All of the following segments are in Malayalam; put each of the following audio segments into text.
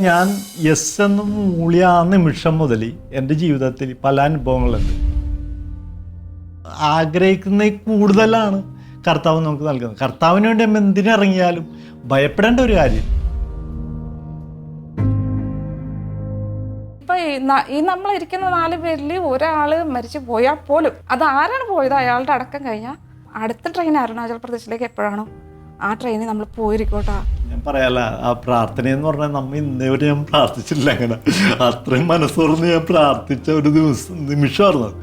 ഞാൻ എസ് എന്ന് മൂളിയ ആ നിമിഷം മുതൽ എന്റെ ജീവിതത്തിൽ പല അനുഭവങ്ങളുണ്ട്. ആഗ്രഹിക്കുന്ന കൂടുതലാണ് കർത്താവ് നമുക്ക് നൽകുന്നത്. കർത്താവിന് വേണ്ടി നമ്മൾ എന്തിനിറങ്ങിയാലും ഭയപ്പെടേണ്ട ഒരു കാര്യം. ഈ നമ്മളിരിക്കുന്ന നാല് പേരിൽ ഒരാൾ മരിച്ചു പോയാൽ പോലും അത് ആരാണ് പോയത്? അയാളുടെ അടക്കം കഴിഞ്ഞാൽ അടുത്ത ട്രെയിൻ അരുണാചൽ പ്രദേശിലേക്ക് എപ്പോഴാണോ? ആ ട്രെയിനിൽ നമ്മൾ പോയിരിക്കോട്ടാ. ഞാൻ പറയാല്ല ആ പ്രാർത്ഥന എന്ന് പറഞ്ഞാൽ നമ്മ ഇന്നേവരെ ഞാൻ പ്രാർത്ഥിച്ചില്ല അങ്ങനെ. അത്രയും മനസ്സോർന്ന് ഞാൻ പ്രാർത്ഥിച്ച ഒരു ദിവസം നിമിഷമായിരുന്നു അത്.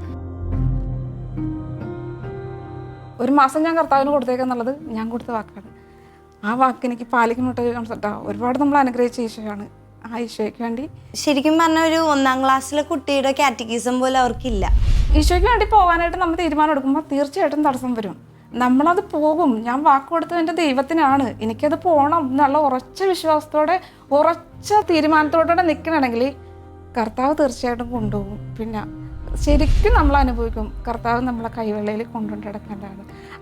ഒരു മാസം ഞാൻ കർത്താവിന് കൊടുത്തേക്കെന്നുള്ളത് ഞാൻ കൊടുത്ത വാക്കാണ്. ആ വാക്ക് എനിക്ക് കൺസെപ്റ്റാ ഒരുപാട് നമ്മൾ അനുഗ്രഹിച്ച ഈശോയാണ്. ആ ഈശോയ്ക്ക് വേണ്ടി ശരിക്കും പറഞ്ഞ ഒരു ഒന്നാം ക്ലാസ്സിലെ കുട്ടിയുടെ കാറ്റഗിസം പോലെ അവർക്കില്ല. ഈശോയ്ക്ക് വേണ്ടി പോകാനായിട്ട് നമ്മൾ തീരുമാനം എടുക്കുമ്പോൾ തീർച്ചയായിട്ടും തടസ്സം വരും. നമ്മളത് പോകും. ഞാൻ വാക്ക് കൊടുത്തത് എന്റെ ദൈവത്തിനാണ്. എനിക്കത് പോകണം എന്നുള്ള ഉറച്ച വിശ്വാസത്തോടെ ഉറച്ച തീരുമാനത്തോടെ നിൽക്കണമെങ്കിൽ കർത്താവ് തീർച്ചയായിട്ടും കൊണ്ടുപോകും. പിന്നെ ശരിക്കും നമ്മൾ അനുഭവിക്കും കർത്താവ് നമ്മളെ കൈവെള്ളയിൽ കൊണ്ടുകൊണ്ട്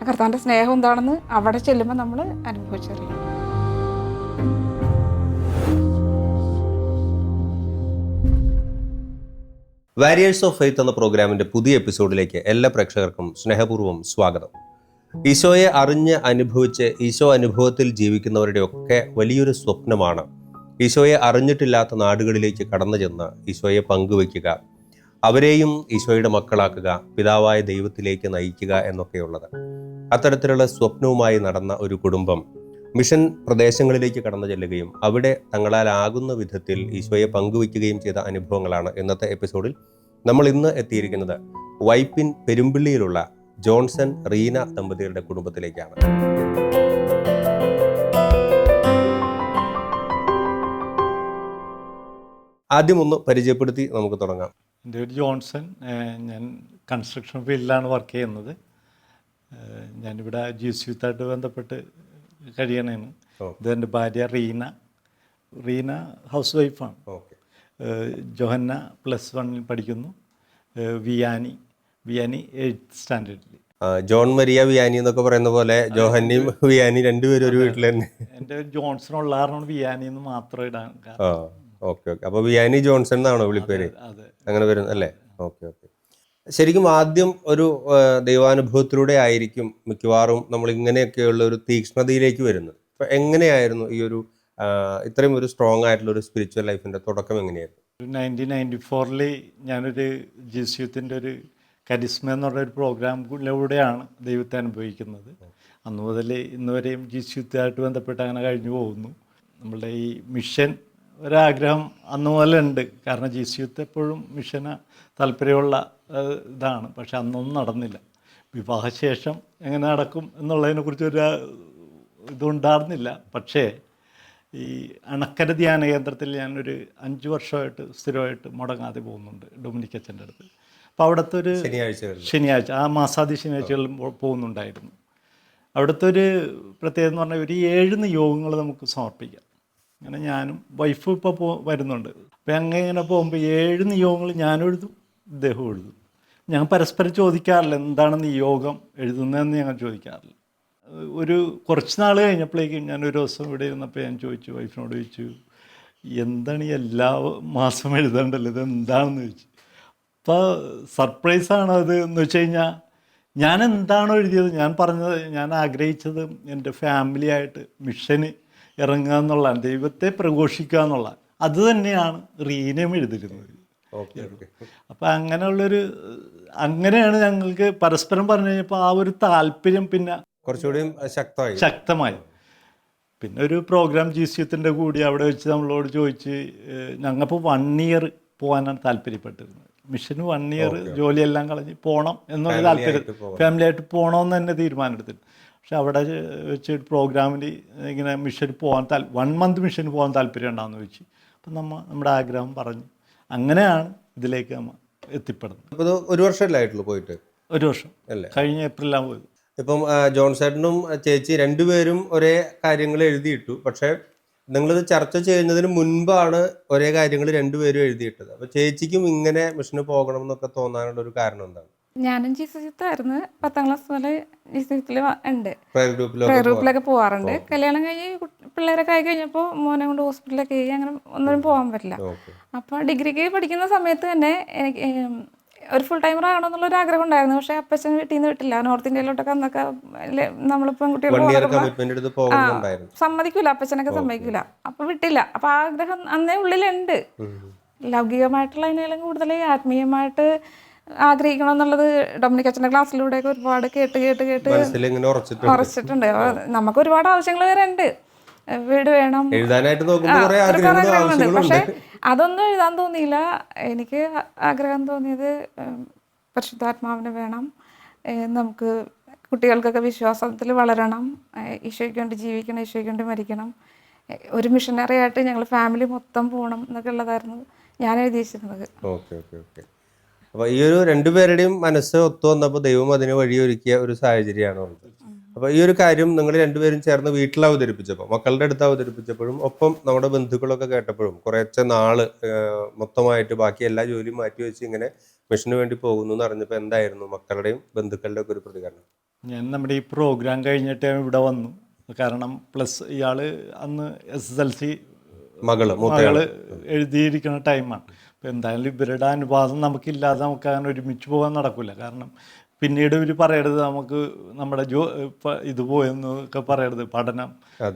ആ കർത്താവിന്റെ സ്നേഹം എന്താണെന്ന് അവിടെ ചെല്ലുമ്പോൾ നമ്മൾ അനുഭവിച്ചറിയും വാരിയേഴ്സ് ഓഫ് ഫെയ്ത്ത് എന്ന പ്രോഗ്രാമിന്റെ പുതിയ എപ്പിസോഡിലേക്ക് എല്ലാ പ്രേക്ഷകർക്കും സ്നേഹപൂർവം സ്വാഗതം. ഈശോയെ അറിഞ്ഞ് അനുഭവിച്ച് ഈശോ അനുഭവത്തിൽ ജീവിക്കുന്നവരുടെ ഒക്കെ വലിയൊരു സ്വപ്നമാണ്. ഈശോയെ അറിഞ്ഞിട്ടില്ലാത്ത നാടുകളിലേക്ക് കടന്നു ചെന്ന് ഈശോയെ പങ്കുവയ്ക്കുക അവരെയും ഈശോയുടെ മക്കളാക്കുക പിതാവായ ദൈവത്തിലേക്ക് നയിക്കുക എന്നൊക്കെയുള്ളത്. അത്തരത്തിലുള്ള സ്വപ്നവുമായി നടന്ന ഒരു കുടുംബം മിഷൻ പ്രദേശങ്ങളിലേക്ക് കടന്നു ചെല്ലുകയും അവിടെ തങ്ങളാലാകുന്ന വിധത്തിൽ ഈശോയെ പങ്കുവയ്ക്കുകയും ചെയ്ത അനുഭവങ്ങളാണ് ഇന്നത്തെ എപ്പിസോഡിൽ നമ്മൾ ഇന്ന് എത്തിയിരിക്കുന്നത് വൈപ്പിൻ പെരുമ്പിള്ളിയിലുള്ള ജോൺസൺ റീന ദമ്പതികളുടെ കുടുംബത്തിലേക്കാണ്. ആദ്യം ഒന്ന് പരിചയപ്പെടുത്തി നമുക്ക് തുടങ്ങാം. എന്റെ പേര് ജോൺസൺ. ഞാൻ കൺസ്ട്രക്ഷൻ ഫീൽഡിലാണ് വർക്ക് ചെയ്യുന്നത്. ഞാനിവിടെ ജി എസ് യൂത്തായിട്ട് ബന്ധപ്പെട്ട് കഴിയണേന്ന് ഇത് എന്റെ ഭാര്യ റീന. റീന ഹൗസ് വൈഫാണ് ജോഹന്ന പ്ലസ് വണ്ണിൽ പഠിക്കുന്നു. വിയാനി. വിയാനി എയ്ത്ത് സ്റ്റാൻഡേർഡിൽ ജോൺ മരിയ വിയാനി എന്നൊക്കെ പറയുന്ന പോലെ ജോഹന്നിയും വിയാനി രണ്ടുപേരും ഒരു വീട്ടിൽ തന്നെ. എന്റെ ജോൺസൺ ഉള്ള കാരണം വിയാനി എന്ന് മാത്രം ഇടാൻ ഓക്കെ ഓക്കെ. അപ്പൊ വിയാനി ജോൺസൺ എന്നാണോ വിളിപ്പേര്? അങ്ങനെ വരുന്നത് അല്ലേ? Okay okay. ശരിക്കും ആദ്യം ഒരു ദൈവാനുഭവത്തിലൂടെ ആയിരിക്കും മിക്കവാറും നമ്മൾ ഇങ്ങനെയൊക്കെയുള്ള ഒരു തീക്ഷ്ണതയിലേക്ക് വരുന്നത്. അപ്പൊ എങ്ങനെയായിരുന്നു ഈ ഒരു ഇത്രയും ഒരു സ്ട്രോങ് ആയിട്ടുള്ള ഒരു സ്പിരിച്വൽ ലൈഫിന്റെ തുടക്കം എങ്ങനെയായിരുന്നു? നയന്റീൻ നയന്റി ഫോറിൽ ഞാനൊരു ജിസ്യൂത്തിന്റെ ഒരു കരിസ്മ എന്ന് ഒരു പ്രോഗ്രാമിലൂടെയാണ് ദൈവത്തെ അനുഭവിക്കുന്നത്. അന്ന് മുതൽ ഇന്ന് വരെയും ജിസ് യൂത്തായിട്ട് ബന്ധപ്പെട്ട് അങ്ങനെ കഴിഞ്ഞു പോകുന്നു. നമ്മളുടെ ഈ മിഷൻ ഒരാഗ്രഹം അന്ന് മുതലുണ്ട്. കാരണം ജിസ് യൂത്ത് എപ്പോഴും മിഷന് താല്പര്യമുള്ള ഇതാണ്. പക്ഷെ അന്നൊന്നും നടന്നില്ല. വിവാഹശേഷം എങ്ങനെ നടക്കും എന്നുള്ളതിനെക്കുറിച്ച് ഒരു ഇതുണ്ടായിരുന്നില്ല പക്ഷേ ഈ അണക്കര ധ്യാന കേന്ദ്രത്തിൽ ഞാനൊരു അഞ്ച് വർഷമായിട്ട് സ്ഥിരമായിട്ട് മുടങ്ങാതെ പോകുന്നുണ്ട്. ഡൊമിനിക് അച്ഛന്റെ അടുത്ത്. അപ്പോൾ അവിടുത്തെ ഒരു ശനിയാഴ്ച ശനിയാഴ്ച ആ മാസാദി ശനിയാഴ്ചകളിൽ പോകുന്നുണ്ടായിരുന്നു. അവിടുത്തെ ഒരു പ്രത്യേകത എന്ന് പറഞ്ഞാൽ ഒരു ഏഴ് നിയോഗങ്ങൾ നമുക്ക് സമർപ്പിക്കാം. അങ്ങനെ ഞാനും വൈഫും ഇപ്പോൾ പോ വരുന്നുണ്ട്. അപ്പം അങ്ങനെ ഇങ്ങനെ പോകുമ്പോൾ ഏഴ് നിയോഗങ്ങൾ ഞാനും എഴുതും ഇദ്ദേഹം എഴുതും. ഞാൻ പരസ്പരം ചോദിക്കാറില്ല എന്താണ് നിയോഗം എഴുതുന്നതെന്ന് ഞങ്ങൾ ചോദിക്കാറില്ല. ഒരു കുറച്ച് നാൾ കഴിഞ്ഞപ്പോഴേക്കും ഞാൻ ഒരു ദിവസം ഇവിടെ ഇരുന്നപ്പോൾ ഞാൻ ചോദിച്ചു വൈഫിനോട് ചോദിച്ചു എന്താണ് ഈ എല്ലാ മാസം എഴുതേണ്ടല്ലോ ഇത് എന്താണെന്ന് ചോദിച്ചു. അപ്പോൾ സർപ്രൈസാണ് അത് എന്ന് വെച്ച് കഴിഞ്ഞാൽ ഞാൻ എന്താണോ എഴുതിയത് ഞാൻ പറഞ്ഞത് ഞാൻ ആഗ്രഹിച്ചത് എന്റെ ഫാമിലിയായിട്ട് മിഷന് ഇറങ്ങുക എന്നുള്ളതാണ് ദൈവത്തെ പ്രഘോഷിക്കുക എന്നുള്ള അത് തന്നെയാണ് റീനയും എഴുതിയിരുന്നത്. ഓക്കെ അപ്പം അങ്ങനെയുള്ളൊരു അങ്ങനെയാണ് ഞങ്ങൾക്ക് പരസ്പരം പറഞ്ഞു കഴിഞ്ഞപ്പോൾ ആ ഒരു താല്പര്യം പിന്നെ കുറച്ചുകൂടി ശക്തമായി. ശക്തമായി. പിന്നെ ഒരു പ്രോഗ്രാം ജി സിയത്തിന്റെ കൂടി അവിടെ വെച്ച് നമ്മളോട് ചോദിച്ച് ഞങ്ങൾപ്പോൾ വൺ ഇയർ പോകാനാണ് താല്പര്യപ്പെട്ടിരുന്നത്. മിഷന് വൺ ഇയർ ജോലിയെല്ലാം കളഞ്ഞ് പോകണം എന്നുള്ള താല്പര്യം. ഫാമിലി ആയിട്ട് പോകണമെന്ന് തന്നെ തീരുമാനമെടുത്തിട്ട് പക്ഷെ അവിടെ വെച്ച് പ്രോഗ്രാമിൽ ഇങ്ങനെ മിഷന് പോകാൻ താൽ വൺ മന്ത് മിഷന് പോകാൻ താല്പര്യം ഉണ്ടാകുന്ന ചോദിച്ചു. അപ്പം നമ്മൾ നമ്മുടെ ആഗ്രഹം പറഞ്ഞു. അങ്ങനെയാണ് ഇതിലേക്ക് നമ്മൾ എത്തിപ്പെടുന്നത്. ഒരു വർഷമല്ലേ ആയിട്ടുള്ളൂ പോയിട്ട്? ഒരു വർഷം. അല്ലേ? കഴിഞ്ഞ ഏപ്രിലാണ് പോയത്. ഇപ്പം ജോൺ ചേട്ടനും ആ, ചേച്ചി രണ്ടുപേരും ഒരേ കാര്യങ്ങൾ എഴുതിയിട്ടു. പക്ഷെ നിങ്ങളിത് ചർച്ച ചെയ്യുന്നതിന് മുൻപാണ് ഒരേ കാര്യങ്ങൾ രണ്ടുപേരും എഴുതിയിട്ടത്. അപ്പൊ ചേച്ചിക്കും ഇങ്ങനെ മിഷന് പോകണം എന്നൊക്കെ തോന്നാനുള്ള ഒരു കാരണം എന്താണ്? ഞാനും ജി ആയിരുന്നു പത്താം ക്ലാസ് മുതൽ ജി സിത്തിൽ ഉണ്ട്. ഗ്രൂപ്പിലൊക്കെ പോവാറുണ്ട്. കല്യാണം കഴിഞ്ഞ് പിള്ളേരൊക്കെ ആയി കഴിഞ്ഞപ്പോൾ മോനെ കൊണ്ട് ഹോസ്പിറ്റലിലൊക്കെ ആയി അങ്ങനെ ഒന്നും പോകാൻ പറ്റില്ല. അപ്പോൾ ഡിഗ്രിക്ക് പഠിക്കുന്ന സമയത്ത് തന്നെ എനിക്ക് ഒരു ഫുൾ ടൈമർ ആകണമെന്നുള്ളൊരു ആഗ്രഹം ഉണ്ടായിരുന്നു. പക്ഷെ അപ്പച്ചൻ വീട്ടിൽ നിന്ന് വിട്ടില്ല. നോർത്ത് ഇന്ത്യയിലോട്ടൊക്കെ അന്നൊക്കെ നമ്മൾ നമ്മളിപ്പം കുട്ടികൾ വൺ ഇയർ പോകുന്നതൊക്കെ കമ്മിറ്റ്മെന്റ് എടുത്ത് പോകുന്നുണ്ടായിരുന്നു. സമ്മതിക്കൂല. അപ്പച്ചനൊക്കെ സമ്മതിക്കൂല. അപ്പൊ വിട്ടില്ല. അപ്പൊ ആഗ്രഹം അന്നേ ഉള്ളിലുണ്ട്. ലൗകികമായിട്ടുള്ള അതിനേലും കൂടുതൽ ആത്മീയമായിട്ട് ആഗ്രഹിക്കണം എന്നുള്ളത് ഡൊമിനിക് അച്ഛന്റെ ക്ലാസ്സിലൂടെയൊക്കെ ഒരുപാട് കേട്ട് കേട്ട് കേട്ട് ഉറച്ചിട്ടുണ്ട്. നമുക്ക് ഒരുപാട് ആവശ്യങ്ങൾ വരെ ഉണ്ട്. വീട് വേണം. എഴുതാനായിട്ട് ഒരു പക്ഷെ അതൊന്നും എഴുതാൻ തോന്നിയില്ല. എനിക്ക് ആഗ്രഹം തോന്നിയത് പരിശുദ്ധാത്മാവിനെ വേണം. നമുക്ക് കുട്ടികൾക്കൊക്കെ വിശ്വാസത്തിൽ വളരണം. ഈശോയ്ക്ക് വേണ്ടി ജീവിക്കണം ഈശോയ്ക്ക് വേണ്ടി മരിക്കണം. ഒരു മിഷനറി ആയിട്ട് ഞങ്ങൾ ഫാമിലി മൊത്തം പോകണം എന്നൊക്കെ ഉള്ളതായിരുന്നു ഞാൻ എഴുതിയിരുന്നത് വെച്ചിരുന്നത് ഓക്കെ ഓക്കെ ഓക്കെ. അപ്പൊ ഈ ഒരു രണ്ടുപേരുടെയും മനസ്സ് ഒത്തു വന്നപ്പോൾ ദൈവം അതിന് വഴിയൊരുക്കിയ ഒരു സാഹചര്യമാണ്? ഉള്ളത് അപ്പൊ ഈ ഒരു കാര്യം നിങ്ങൾ രണ്ടുപേരും ചേർന്ന് വീട്ടിൽ അവതരിപ്പിച്ചപ്പോൾ മക്കളുടെ അടുത്ത് അവതരിപ്പിച്ചപ്പോഴും ഒപ്പം നമ്മുടെ ബന്ധുക്കളൊക്കെ കേട്ടപ്പോഴും കുറേശ്ശെ നാൾ മൊത്തമായിട്ട് ബാക്കി എല്ലാ ജോലിയും മാറ്റി വെച്ച് ഇങ്ങനെ മിഷന് വേണ്ടി പോകുന്നു എന്ന് അറിഞ്ഞപ്പോൾ എന്തായിരുന്നു മക്കളുടെയും ബന്ധുക്കളുടെ ഒക്കെ ഒരു പ്രതികരണം? ഞാൻ നമ്മുടെ ഈ പ്രോഗ്രാം കഴിഞ്ഞിട്ട് ഇവിടെ വന്നു. കാരണം പ്ലസ് ഇയാൾ അന്ന് എസ് എസ് എൽ സി മകൾ മകൾ എഴുതിയിരിക്കുന്ന ടൈമാണ് അപ്പോൾ എന്തായാലും ഇവരുടെ അനുവാദം നമുക്കില്ലാതെ നമുക്ക് അങ്ങനെ ഒരുമിച്ച് പോകാൻ നടക്കില്ല കാരണം പിന്നീട് ഇവർ പറയരുത് നമുക്ക് നമ്മുടെ ജോ ഇത് പോയെന്നൊക്കെ പറയരുത് പഠനം.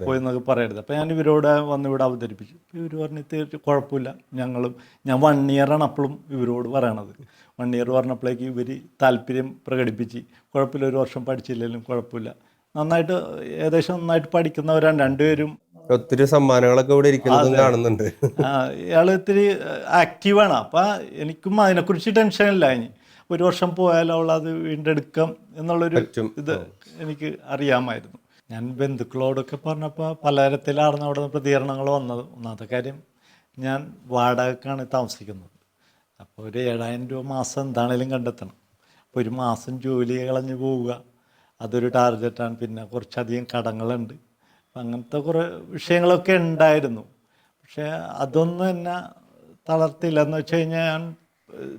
പോയെന്നൊക്കെ പറയരുത്. അപ്പോൾ ഞാൻ ഇവരോട് വന്ന് ഇവിടെ അവതരിപ്പിച്ചു. ഇവർ പറഞ്ഞ് തീർച്ച കുഴപ്പമില്ല. ഞങ്ങളും ഞാൻ വൺ ഇയറാണ് അപ്പോഴും ഇവരോട് പറയണത്. വൺ ഇയർ പറഞ്ഞപ്പോഴേക്ക് ഇവർ താല്പര്യം പ്രകടിപ്പിച്ച് കുഴപ്പമില്ല ഒരു വർഷം പഠിച്ചില്ലെങ്കിലും കുഴപ്പമില്ല. നന്നായിട്ട് ഏകദേശം നന്നായിട്ട് പഠിക്കുന്നവരാണ് രണ്ടുപേരും. ഒത്തിരി സമ്മാനങ്ങളൊക്കെ ഇവിടെ ഇരിക്കുന്നതും കാണുന്നുണ്ട്. ഇയാൾ ഒത്തിരി ഇത്തിരി ആക്റ്റീവാണ് അപ്പം എനിക്കും അതിനെക്കുറിച്ച് ടെൻഷനില്ല ഇനി. ഒരു വർഷം പോയാൽ അവൾ അത് വീണ്ടെടുക്കാം എന്നുള്ളൊരു. ഇത് എനിക്ക് അറിയാമായിരുന്നു. ഞാൻ ബന്ധുക്കളോടൊക്കെ പറഞ്ഞപ്പോൾ പലതരത്തിലാണ് അവിടെ നിന്ന് പ്രതികരണങ്ങൾ വന്നത്. ഒന്നാമത്തെ കാര്യം ഞാൻ വാടകക്കാണ് താമസിക്കുന്നത്. അപ്പോൾ ഒരു ഏഴായിരം രൂപ മാസം എന്താണേലും കണ്ടെത്തണം. അപ്പോൾ ഒരു മാസം ജോലി കളഞ്ഞ് പോവുക. അതൊരു ടാർഗറ്റാണ്. പിന്നെ കുറച്ചധികം കടങ്ങളുണ്ട്. അപ്പം അങ്ങനത്തെ കുറേ വിഷയങ്ങളൊക്കെ ഉണ്ടായിരുന്നു. പക്ഷേ അതൊന്നും എന്നെ തളർത്തില്ല. എന്ന് വെച്ച് കഴിഞ്ഞാൽ ഞാൻ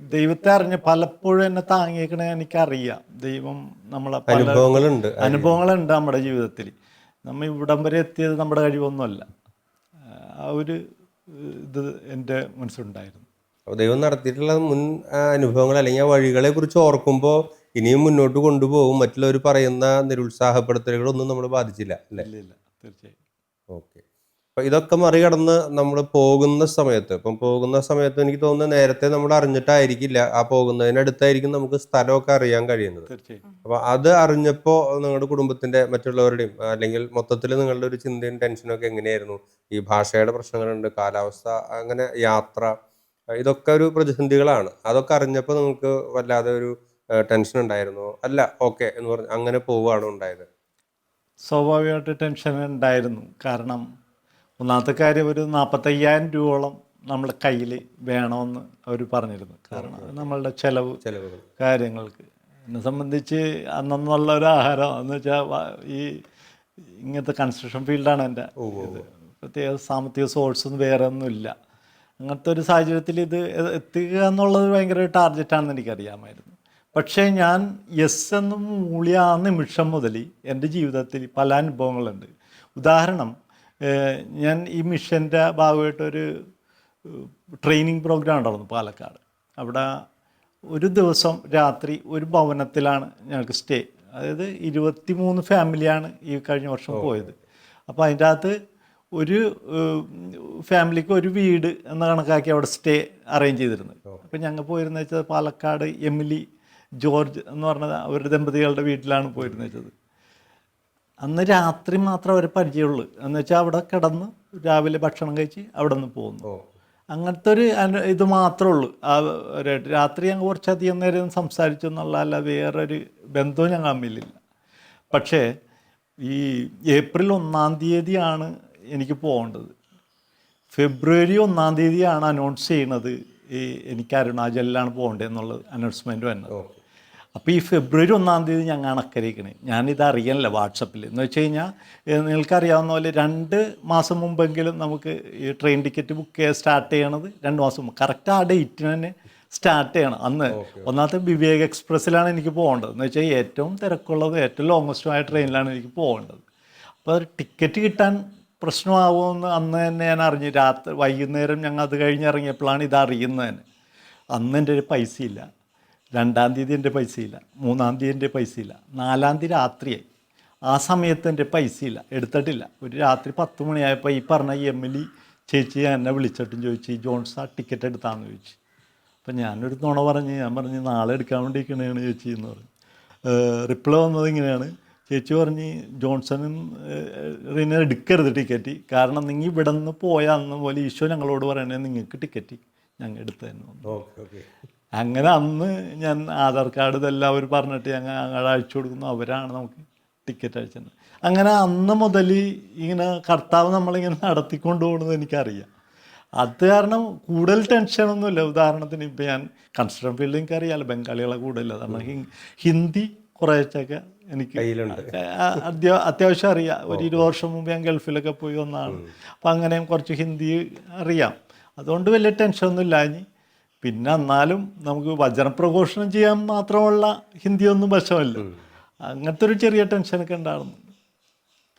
ദൈവത്തെ അറിഞ്ഞ് പലപ്പോഴും എന്നെ താങ്ങിയേക്കണേ എനിക്കറിയാം. ദൈവം നമ്മളെ അനുഭവങ്ങളുണ്ട് അനുഭവങ്ങളുണ്ട് നമ്മുടെ ജീവിതത്തിൽ. നമ്മൾ ഇവിടം വരെ എത്തിയത് നമ്മുടെ കഴിവൊന്നുമല്ല. ആ ഒരു ഇത് എന്റെ മനസ്സിലുണ്ടായിരുന്നു. അപ്പോൾ ദൈവം നടത്തിയിട്ടുള്ള മുൻ അനുഭവങ്ങൾ അല്ലെങ്കിൽ ആ വഴികളെ കുറിച്ച് ഓർക്കുമ്പോൾ ഇനിയും മുന്നോട്ട് കൊണ്ടുപോകും. മറ്റുള്ളവർ പറയുന്ന നിരുത്സാഹപ്പെടുത്തലുകളൊന്നും നമ്മൾ ബാധിച്ചില്ല അല്ലേ? ഇല്ല ഇല്ല. തീർച്ചയായും. ഓക്കെ. അപ്പൊ ഇതൊക്കെ മറികടന്ന് നമ്മൾ പോകുന്ന സമയത്ത് ഇപ്പം പോകുന്ന സമയത്ത് എനിക്ക് തോന്നുന്നത് നേരത്തെ നമ്മൾ അറിഞ്ഞിട്ടായിരിക്കില്ല ആ പോകുന്നതിനടുത്തായിരിക്കും നമുക്ക് സ്ഥലമൊക്കെ അറിയാൻ കഴിയുന്നത്. അപ്പൊ അത് അറിഞ്ഞപ്പോൾ നിങ്ങളുടെ കുടുംബത്തിന്റെ മറ്റുള്ളവരുടെയും അല്ലെങ്കിൽ മൊത്തത്തിൽ നിങ്ങളുടെ ഒരു ചിന്തയും ടെൻഷനും ഒക്കെ എങ്ങനെയായിരുന്നു? ഈ ഭാഷയുടെ പ്രശ്നങ്ങളുണ്ട് കാലാവസ്ഥ അങ്ങനെ യാത്ര ഇതൊക്കെ ഒരു പ്രതിസന്ധികളാണ്. അതൊക്കെ അറിഞ്ഞപ്പോൾ നിങ്ങൾക്ക് വല്ലാതെ ഒരു ടെൻഷൻ ഉണ്ടായിരുന്നു. അല്ല ഓക്കെ എന്ന് പറഞ്ഞ് അങ്ങനെ പോവുകയാണ് ഉണ്ടായത്. സ്വാഭാവികമായിട്ട് ടെൻഷൻ ഉണ്ടായിരുന്നു. കാരണം ഒന്നാമത്തെ കാര്യം ഒരു നാൽപ്പത്തയ്യായിരം രൂപയോളം നമ്മുടെ കയ്യിൽ വേണമെന്ന് അവർ പറഞ്ഞിരുന്നു. കാരണം നമ്മളുടെ ചിലവ് ചെലവുകൾ. കാര്യങ്ങൾക്ക്. എന്നെ സംബന്ധിച്ച് അന്നുള്ള ഒരു ആഹാരം എന്ന് വെച്ചാൽ ഈ ഇങ്ങനത്തെ കൺസ്ട്രക്ഷൻ ഫീൽഡാണ് എന്റെ ഇത്. പ്രത്യേക സാമ്പത്തിക സോഴ്സ് ഒന്നും വേറെ ഒന്നുമില്ല. അങ്ങനത്തെ ഒരു സാഹചര്യത്തിൽ ഇത് എത്തുക എന്നുള്ളത് ഭയങ്കര ടാർഗറ്റാണെന്ന് എനിക്കറിയാമായിരുന്നു. പക്ഷേ ഞാൻ യെസ് എന്ന് മൂളിയ ആ നിമിഷം മുതൽ എന്റെ ജീവിതത്തിൽ പല അനുഭവങ്ങളുണ്ട്. ഉദാഹരണം ഞാൻ ഈ മിഷന്റെ ഭാഗമായിട്ടൊരു ട്രെയിനിങ് പ്രോഗ്രാം ഉണ്ടായിരുന്നു പാലക്കാട്. അവിടെ ഒരു ദിവസം രാത്രി ഒരു ഭവനത്തിലാണ് ഞങ്ങൾക്ക് സ്റ്റേ. അതായത് ഇരുപത്തി മൂന്ന് ഫാമിലിയാണ് ഈ കഴിഞ്ഞ വർഷം പോയത്. അപ്പോൾ അതിന്റെ അകത്ത് ഒരു ഫാമിലിക്ക് ഒരു വീട് എന്ന കണക്കാക്കി അവിടെ സ്റ്റേ അറേഞ്ച് ചെയ്തിരുന്നത്. അപ്പോൾ ഞങ്ങൾ പോയിരുന്ന വെച്ചാൽ പാലക്കാട് എമിലി ജോർജ് എന്ന് പറഞ്ഞ അവരുടെ ദമ്പതികളുടെ വീട്ടിലാണ് പോയിരുന്നത് വെച്ചത്. അന്ന് രാത്രി മാത്രം അവരെ പരിചയമുള്ളൂ. എന്ന് വെച്ചാൽ അവിടെ കിടന്ന് രാവിലെ ഭക്ഷണം കഴിച്ച് അവിടെ നിന്ന് പോകുന്നു അങ്ങനത്തെ ഒരു ഇത് മാത്രമേ ഉള്ളൂ. ആ രാത്രി ഞങ്ങൾ കുറച്ചധികം നേരം സംസാരിച്ചു എന്നുള്ള അല്ല വേറൊരു ബന്ധവും ഞങ്ങൾ തമ്മിലില്ല. പക്ഷേ ഈ ഏപ്രിൽ ഒന്നാം തീയതിയാണ് എനിക്ക് പോകേണ്ടത്. ഫെബ്രുവരി ഒന്നാം തീയതിയാണ് അനൗൺസ് ചെയ്യുന്നത് ഈ എനിക്ക് അരുണാചലിലാണ് പോകേണ്ടത് എന്നുള്ളത് അനൗൺസ്മെന്റ് വന്നത്. അപ്പോൾ ഈ ഫെബ്രുവരി ഒന്നാം തീയതി ഞാൻ കണക്കരിക്കണേ ഞാനിത് അറിയാനില്ല വാട്സപ്പിൽ എന്ന് വെച്ച് കഴിഞ്ഞാൽ നിങ്ങൾക്കറിയാവുന്ന പോലെ രണ്ട് മാസം മുമ്പെങ്കിലും നമുക്ക് ഈ ട്രെയിൻ ടിക്കറ്റ് ബുക്ക് ചെയ്യാൻ സ്റ്റാർട്ട് ചെയ്യണത് രണ്ട് മാസം മുമ്പ്. കറക്റ്റ് ആ ഡേറ്റിന് തന്നെ സ്റ്റാർട്ട് ചെയ്യണം. അന്ന് ഒന്നാമത്തെ വിവേക് എക്സ്പ്രസ്സിലാണ് എനിക്ക് പോകേണ്ടത്. എന്ന് വെച്ചാൽ ഏറ്റവും തിരക്കുള്ളത് ഏറ്റവും ലോങ്ങസ്റ്റുമായ ട്രെയിനിലാണ് എനിക്ക് പോകേണ്ടത്. അപ്പോൾ ടിക്കറ്റ് കിട്ടാൻ പ്രശ്നമാവുമെന്ന് അന്ന് തന്നെ ഞാൻ അറിഞ്ഞു. രാത്രി വൈകുന്നേരം ഞങ്ങൾ അത് കഴിഞ്ഞ് ഇറങ്ങിയപ്പോഴാണ് ഇത് അറിയുന്നത് തന്നെ. അന്ന് എന്റെ ഒരു പൈസയില്ല. രണ്ടാം തീയതി എന്റെ പൈസയില്ല. മൂന്നാം തീയതി എന്റെ പൈസയില്ല. നാലാം തീയതി രാത്രിയായി. ആ സമയത്ത് എന്റെ പൈസയില്ല. എടുത്തിട്ടില്ല. ഒരു രാത്രി പത്ത് മണിയായപ്പോൾ ഈ പറഞ്ഞ എം എൽ ഇ ചേച്ചി എന്നെ വിളിച്ചിട്ടും ചോദിച്ചു "ഈ ജോൺസ് ആ ടിക്കറ്റ് എടുത്താന്ന് ചോദിച്ചു. അപ്പം ഞാനൊരു നുണ പറഞ്ഞ് ഞാൻ പറഞ്ഞ് നാളെ എടുക്കാൻ വേണ്ടി ഇരിക്കണേണ് ചേച്ചി എന്ന് പറഞ്ഞു. റിപ്ലൈ വന്നത് ഇങ്ങനെയാണ്. ചേച്ചി പറഞ്ഞ് ജോൺസണും റിനെ എടുക്കരുത് ടിക്കറ്റ്. കാരണം നിങ്ങൾ ഇവിടെ നിന്ന് പോയ അന്ന് പോലെ ഈശോ ഞങ്ങളോട് പറയണേ നിങ്ങൾക്ക് ടിക്കറ്റ് ഞങ്ങൾ എടുത്തു തന്നെ ഓക്കെ ഓക്കെ. അങ്ങനെ അന്ന് ഞാൻ ആധാർ കാർഡ് ഇതെല്ലാം അവർ പറഞ്ഞിട്ട് ഞങ്ങൾ ഞങ്ങൾ അയച്ചു കൊടുക്കുന്നു. അവരാണ് നമുക്ക് ടിക്കറ്റ് അയച്ചത്. അങ്ങനെ അന്ന് മുതൽ ഇങ്ങനെ കർത്താവ് നമ്മളിങ്ങനെ നടത്തിക്കൊണ്ട് പോകുന്നത് എനിക്കറിയാം. അത് കാരണം കൂടുതൽ ടെൻഷനൊന്നുമില്ല. ഉദാഹരണത്തിന് ഇപ്പം ഞാൻ കൺസ്ട്രക്ഷൻ ഫീൽഡിൽ എനിക്കറിയാമല്ലോ ബംഗാളികളെ കൂടുതലില്ല കാരണം ഹിന്ദി കുറേച്ചൊക്കെ എനിക്ക് അത്യാവശ്യം അറിയാം. ഒരു ഇരുപത് വർഷം മുമ്പ് ഞാൻ ഗൾഫിലൊക്കെ പോയി വന്നതാണ്. അപ്പം അങ്ങനെയും കുറച്ച് ഹിന്ദി അറിയാം. അതുകൊണ്ട് വലിയ ടെൻഷനൊന്നും ഇല്ല ഇനി പിന്നെ എന്നാലും നമുക്ക് വചനപ്രഘോഷണം ചെയ്യാൻ മാത്രമുള്ള ഹിന്ദിയൊന്നും വശമല്ല. അങ്ങനത്തെ ഒരു ചെറിയ ടെൻഷനൊക്കെ ഉണ്ടായിരുന്നു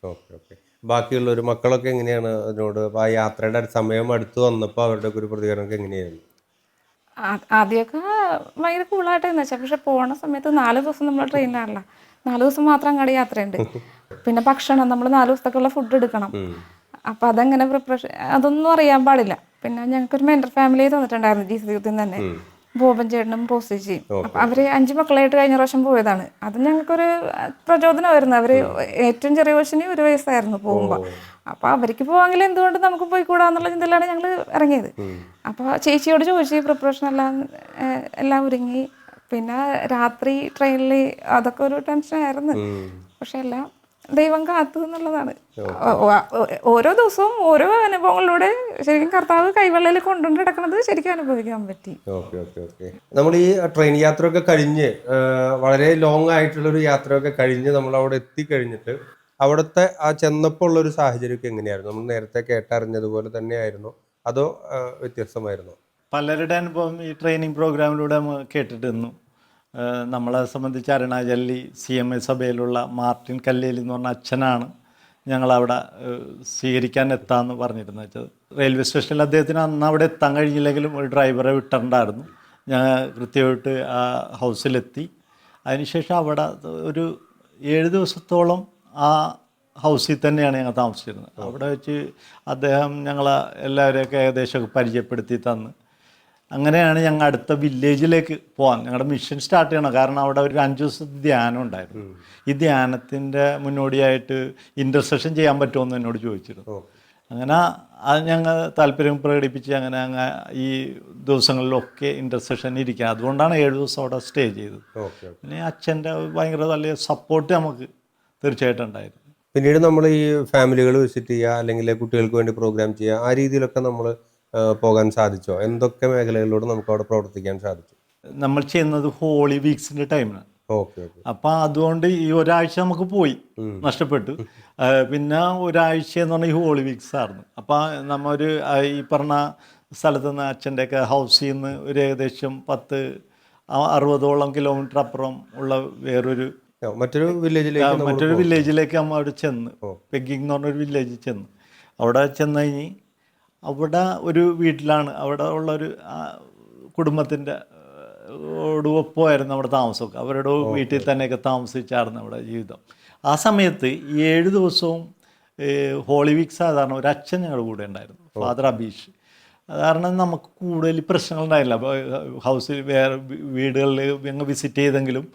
ഓക്കെ ഓക്കെ. ബാക്കിയുള്ള ഒരു മക്കളൊക്കെ എങ്ങനെയാണ് അതിനോട് ആ യാത്രയുടെ സമയം അടുത്ത് വന്നപ്പോൾ അവരുടെ ഒക്കെ ഒരു പ്രതികരണമൊക്കെ എങ്ങനെയായിരുന്നു? ആദ്യമൊക്കെ ഭയങ്കര കൂളായിട്ടായിരുന്നു വെച്ചാൽ പക്ഷെ പോണ സമയത്ത് നാല് ദിവസം നമ്മൾ ട്രെയിനിലാണല്ലോ നാല് ദിവസം മാത്രം അങ്ങോട്ട് യാത്രയുണ്ട്. പിന്നെ ഭക്ഷണം നമ്മൾ നാല് ദിവസത്തേക്കുള്ള ഫുഡ് എടുക്കണം. അപ്പം അതെങ്ങനെ പ്രിപ്പറേഷൻ അതൊന്നും അറിയാൻ പാടില്ല. പിന്നെ ഞങ്ങൾക്കൊരു മെന്റർ ഫാമിലി തന്നിട്ടുണ്ടായിരുന്നു ജി സി യുത്തിൽ തന്നെ. ബോബൻ ചേട്ടനും പോസ്റ്റിച്ചിയും അപ്പം അവർ അഞ്ച് മക്കളായിട്ട് കഴിഞ്ഞ പ്രാവശ്യം പോയതാണ്. അത് ഞങ്ങൾക്കൊരു പ്രചോദനമായിരുന്നു അവർ ഏറ്റവും ചെറിയ കൊച്ചിന് ഒരു വയസ്സായിരുന്നു പോകുമ്പോൾ അപ്പൊ അവർക്ക് പോവാങ്കിൽ എന്തുകൊണ്ട് നമുക്ക് പോയി കൂടാന്നുള്ള ചിന്തയിലാണ് ഞങ്ങൾ ഇറങ്ങിയത്. അപ്പൊ ചേച്ചിയോട് ചോദിച്ചു പ്രിപ്പറേഷൻ എല്ലാം എല്ലാം ഒരുങ്ങി. പിന്നെ രാത്രി ട്രെയിനിൽ അതൊക്കെ ഒരു ടെൻഷനായിരുന്നു പക്ഷെ എല്ലാം ദൈവം കാത്തു എന്നുള്ളതാണ്. ഓരോ ദിവസവും ഓരോ അനുഭവങ്ങളിലൂടെ ശരിക്കും കർത്താവ് കൈവെള്ളയിൽ കൊണ്ടുകൊണ്ട് കിടക്കുന്നത് ശരിക്കും അനുഭവിക്കാൻ പറ്റി. Okay okay okay. നമ്മൾ ഈ ട്രെയിൻ യാത്രയൊക്കെ കഴിഞ്ഞ് വളരെ ലോങ് ആയിട്ടുള്ള ഒരു യാത്രയൊക്കെ കഴിഞ്ഞ് നമ്മൾ അവിടെ എത്തിക്കഴിഞ്ഞിട്ട് അവിടുത്തെ ആ ചെന്നപ്പോൾ ഉള്ള ഒരു സാഹചര്യമൊക്കെ എങ്ങനെയായിരുന്നു? നമ്മൾ നേരത്തെ കേട്ടറിഞ്ഞതുപോലെ തന്നെയായിരുന്നു? അതോ വ്യത്യസ്തമായിരുന്നു? പലരുടെ അനുഭവം ഈ ട്രെയിനിങ് പ്രോഗ്രാമിലൂടെ കേട്ടിട്ടിരുന്നു നമ്മളെ സംബന്ധിച്ച് അരുണാചലി സി എം എ സഭയിലുള്ള മാർട്ടിൻ കല്ലേലി എന്ന് പറഞ്ഞ അച്ഛനാണ് ഞങ്ങളവിടെ സ്വീകരിക്കാൻ എത്താമെന്ന് പറഞ്ഞിരുന്നത്. വെച്ചത് റെയിൽവേ സ്റ്റേഷനിൽ അദ്ദേഹത്തിന് അന്ന് അവിടെ എത്താൻ കഴിഞ്ഞില്ലെങ്കിലും ഒരു ഡ്രൈവറെ വിട്ടിട്ടുണ്ടായിരുന്നു ഞാൻ കൃത്യമായിട്ട് ആ ഹൗസിലെത്തി. അതിനുശേഷം അവിടെ ഒരു ഏഴ് ദിവസത്തോളം ആ ഹൗസിൽ തന്നെയാണ് ഞങ്ങൾ താമസിച്ചിരുന്നത്. അവിടെ വെച്ച് അദ്ദേഹം ഞങ്ങളെ എല്ലാവരെയൊക്കെ ഏകദേശമൊക്കെ പരിചയപ്പെടുത്തി തന്ന്. അങ്ങനെയാണ് ഞങ്ങൾ അടുത്ത വില്ലേജിലേക്ക് പോകാൻ ഞങ്ങളുടെ മിഷൻ സ്റ്റാർട്ട് ചെയ്യണം. കാരണം അവിടെ ഒരു അഞ്ച് ദിവസത്തെ ധ്യാനം ഉണ്ടായിരുന്നു. ഈ ധ്യാനത്തിന്റെ മുന്നോടിയായിട്ട് ഇന്റർസെഷൻ ചെയ്യാൻ പറ്റുമെന്ന് എന്നോട് ചോദിച്ചിരുന്നു. അങ്ങനെ അത് ഞങ്ങൾ താല്പര്യം പ്രകടിപ്പിച്ച് അങ്ങനെ അങ്ങ് ഈ ദിവസങ്ങളിലൊക്കെ ഇന്റർസെഷൻ ഇരിക്കുക അതുകൊണ്ടാണ് ഏഴ് ദിവസം അവിടെ സ്റ്റേ ചെയ്തത്. പിന്നെ അച്ഛന്റെ ഭയങ്കര നല്ല സപ്പോർട്ട് നമുക്ക് തീർച്ചയായിട്ടും ഉണ്ടായിരുന്നു. പിന്നീട് നമ്മൾ ഈ ഫാമിലികൾ വിസിറ്റ് ചെയ്യുക അല്ലെങ്കിൽ കുട്ടികൾക്ക് വേണ്ടി പ്രോഗ്രാം ചെയ്യുക ആ രീതിയിലൊക്കെ നമ്മൾ പോകാൻ സാധിച്ചോ? എന്തൊക്കെ മേഖലകളിലൂടെ നമുക്ക് അവിടെ പ്രവർത്തിക്കാൻ സാധിച്ചു? നമ്മൾ ചെയ്യുന്നത് ഹോളി വീക്സിന്റെ ടൈമിലാണ് അപ്പൊ അതുകൊണ്ട് ഈ ഒരാഴ്ച നമുക്ക് പോയി നഷ്ടപ്പെട്ടു. പിന്നെ ഒരാഴ്ച എന്ന് പറഞ്ഞാൽ ഈ ഹോളി വീക്സ് ആയിരുന്നു. അപ്പൊ നമ്മ ഒരു ഈ പറഞ്ഞ സ്ഥലത്ത് നിന്ന് അച്ഛന്റെ ഒക്കെ ഹൗസിൽ നിന്ന് ഒരു ഏകദേശം പത്ത് അറുപതോളം കിലോമീറ്റർ അപ്പുറം ഉള്ള വേറൊരു മറ്റൊരു വില്ലേജിലേക്ക് മറ്റൊരു വില്ലേജിലേക്ക് നമ്മൾ അവിടെ ചെന്ന് പെഗിങ് എന്ന് പറഞ്ഞൊരു വില്ലേജിൽ ചെന്ന്. അവിടെ ചെന്ന് കഴിഞ്ഞ് അവിടെ ഒരു വീട്ടിലാണ്. അവിടെ ഉള്ളൊരു കുടുംബത്തിന്റെ ഒപ്പമായിരുന്നു അവിടെ താമസമൊക്കെ. അവരുടെ വീട്ടിൽ തന്നെയൊക്കെ താമസിച്ചായിരുന്നു അവിടെ ജീവിതം. ആ സമയത്ത് ഈ ഏഴ് ദിവസവും ഹോളി വീക്ക് സാധാരണ ഒരു അച്ഛൻ ഞങ്ങളുടെ കൂടെ ഉണ്ടായിരുന്നു ഫാദർ അബീഷ്. കാരണം നമുക്ക് കൂടുതൽ പ്രശ്നങ്ങൾ ഉണ്ടായില്ല ഹൗസിൽ വേറെ വീടുകളിൽ ഞങ്ങൾ വിസിറ്റ് ചെയ്തെങ്കിലും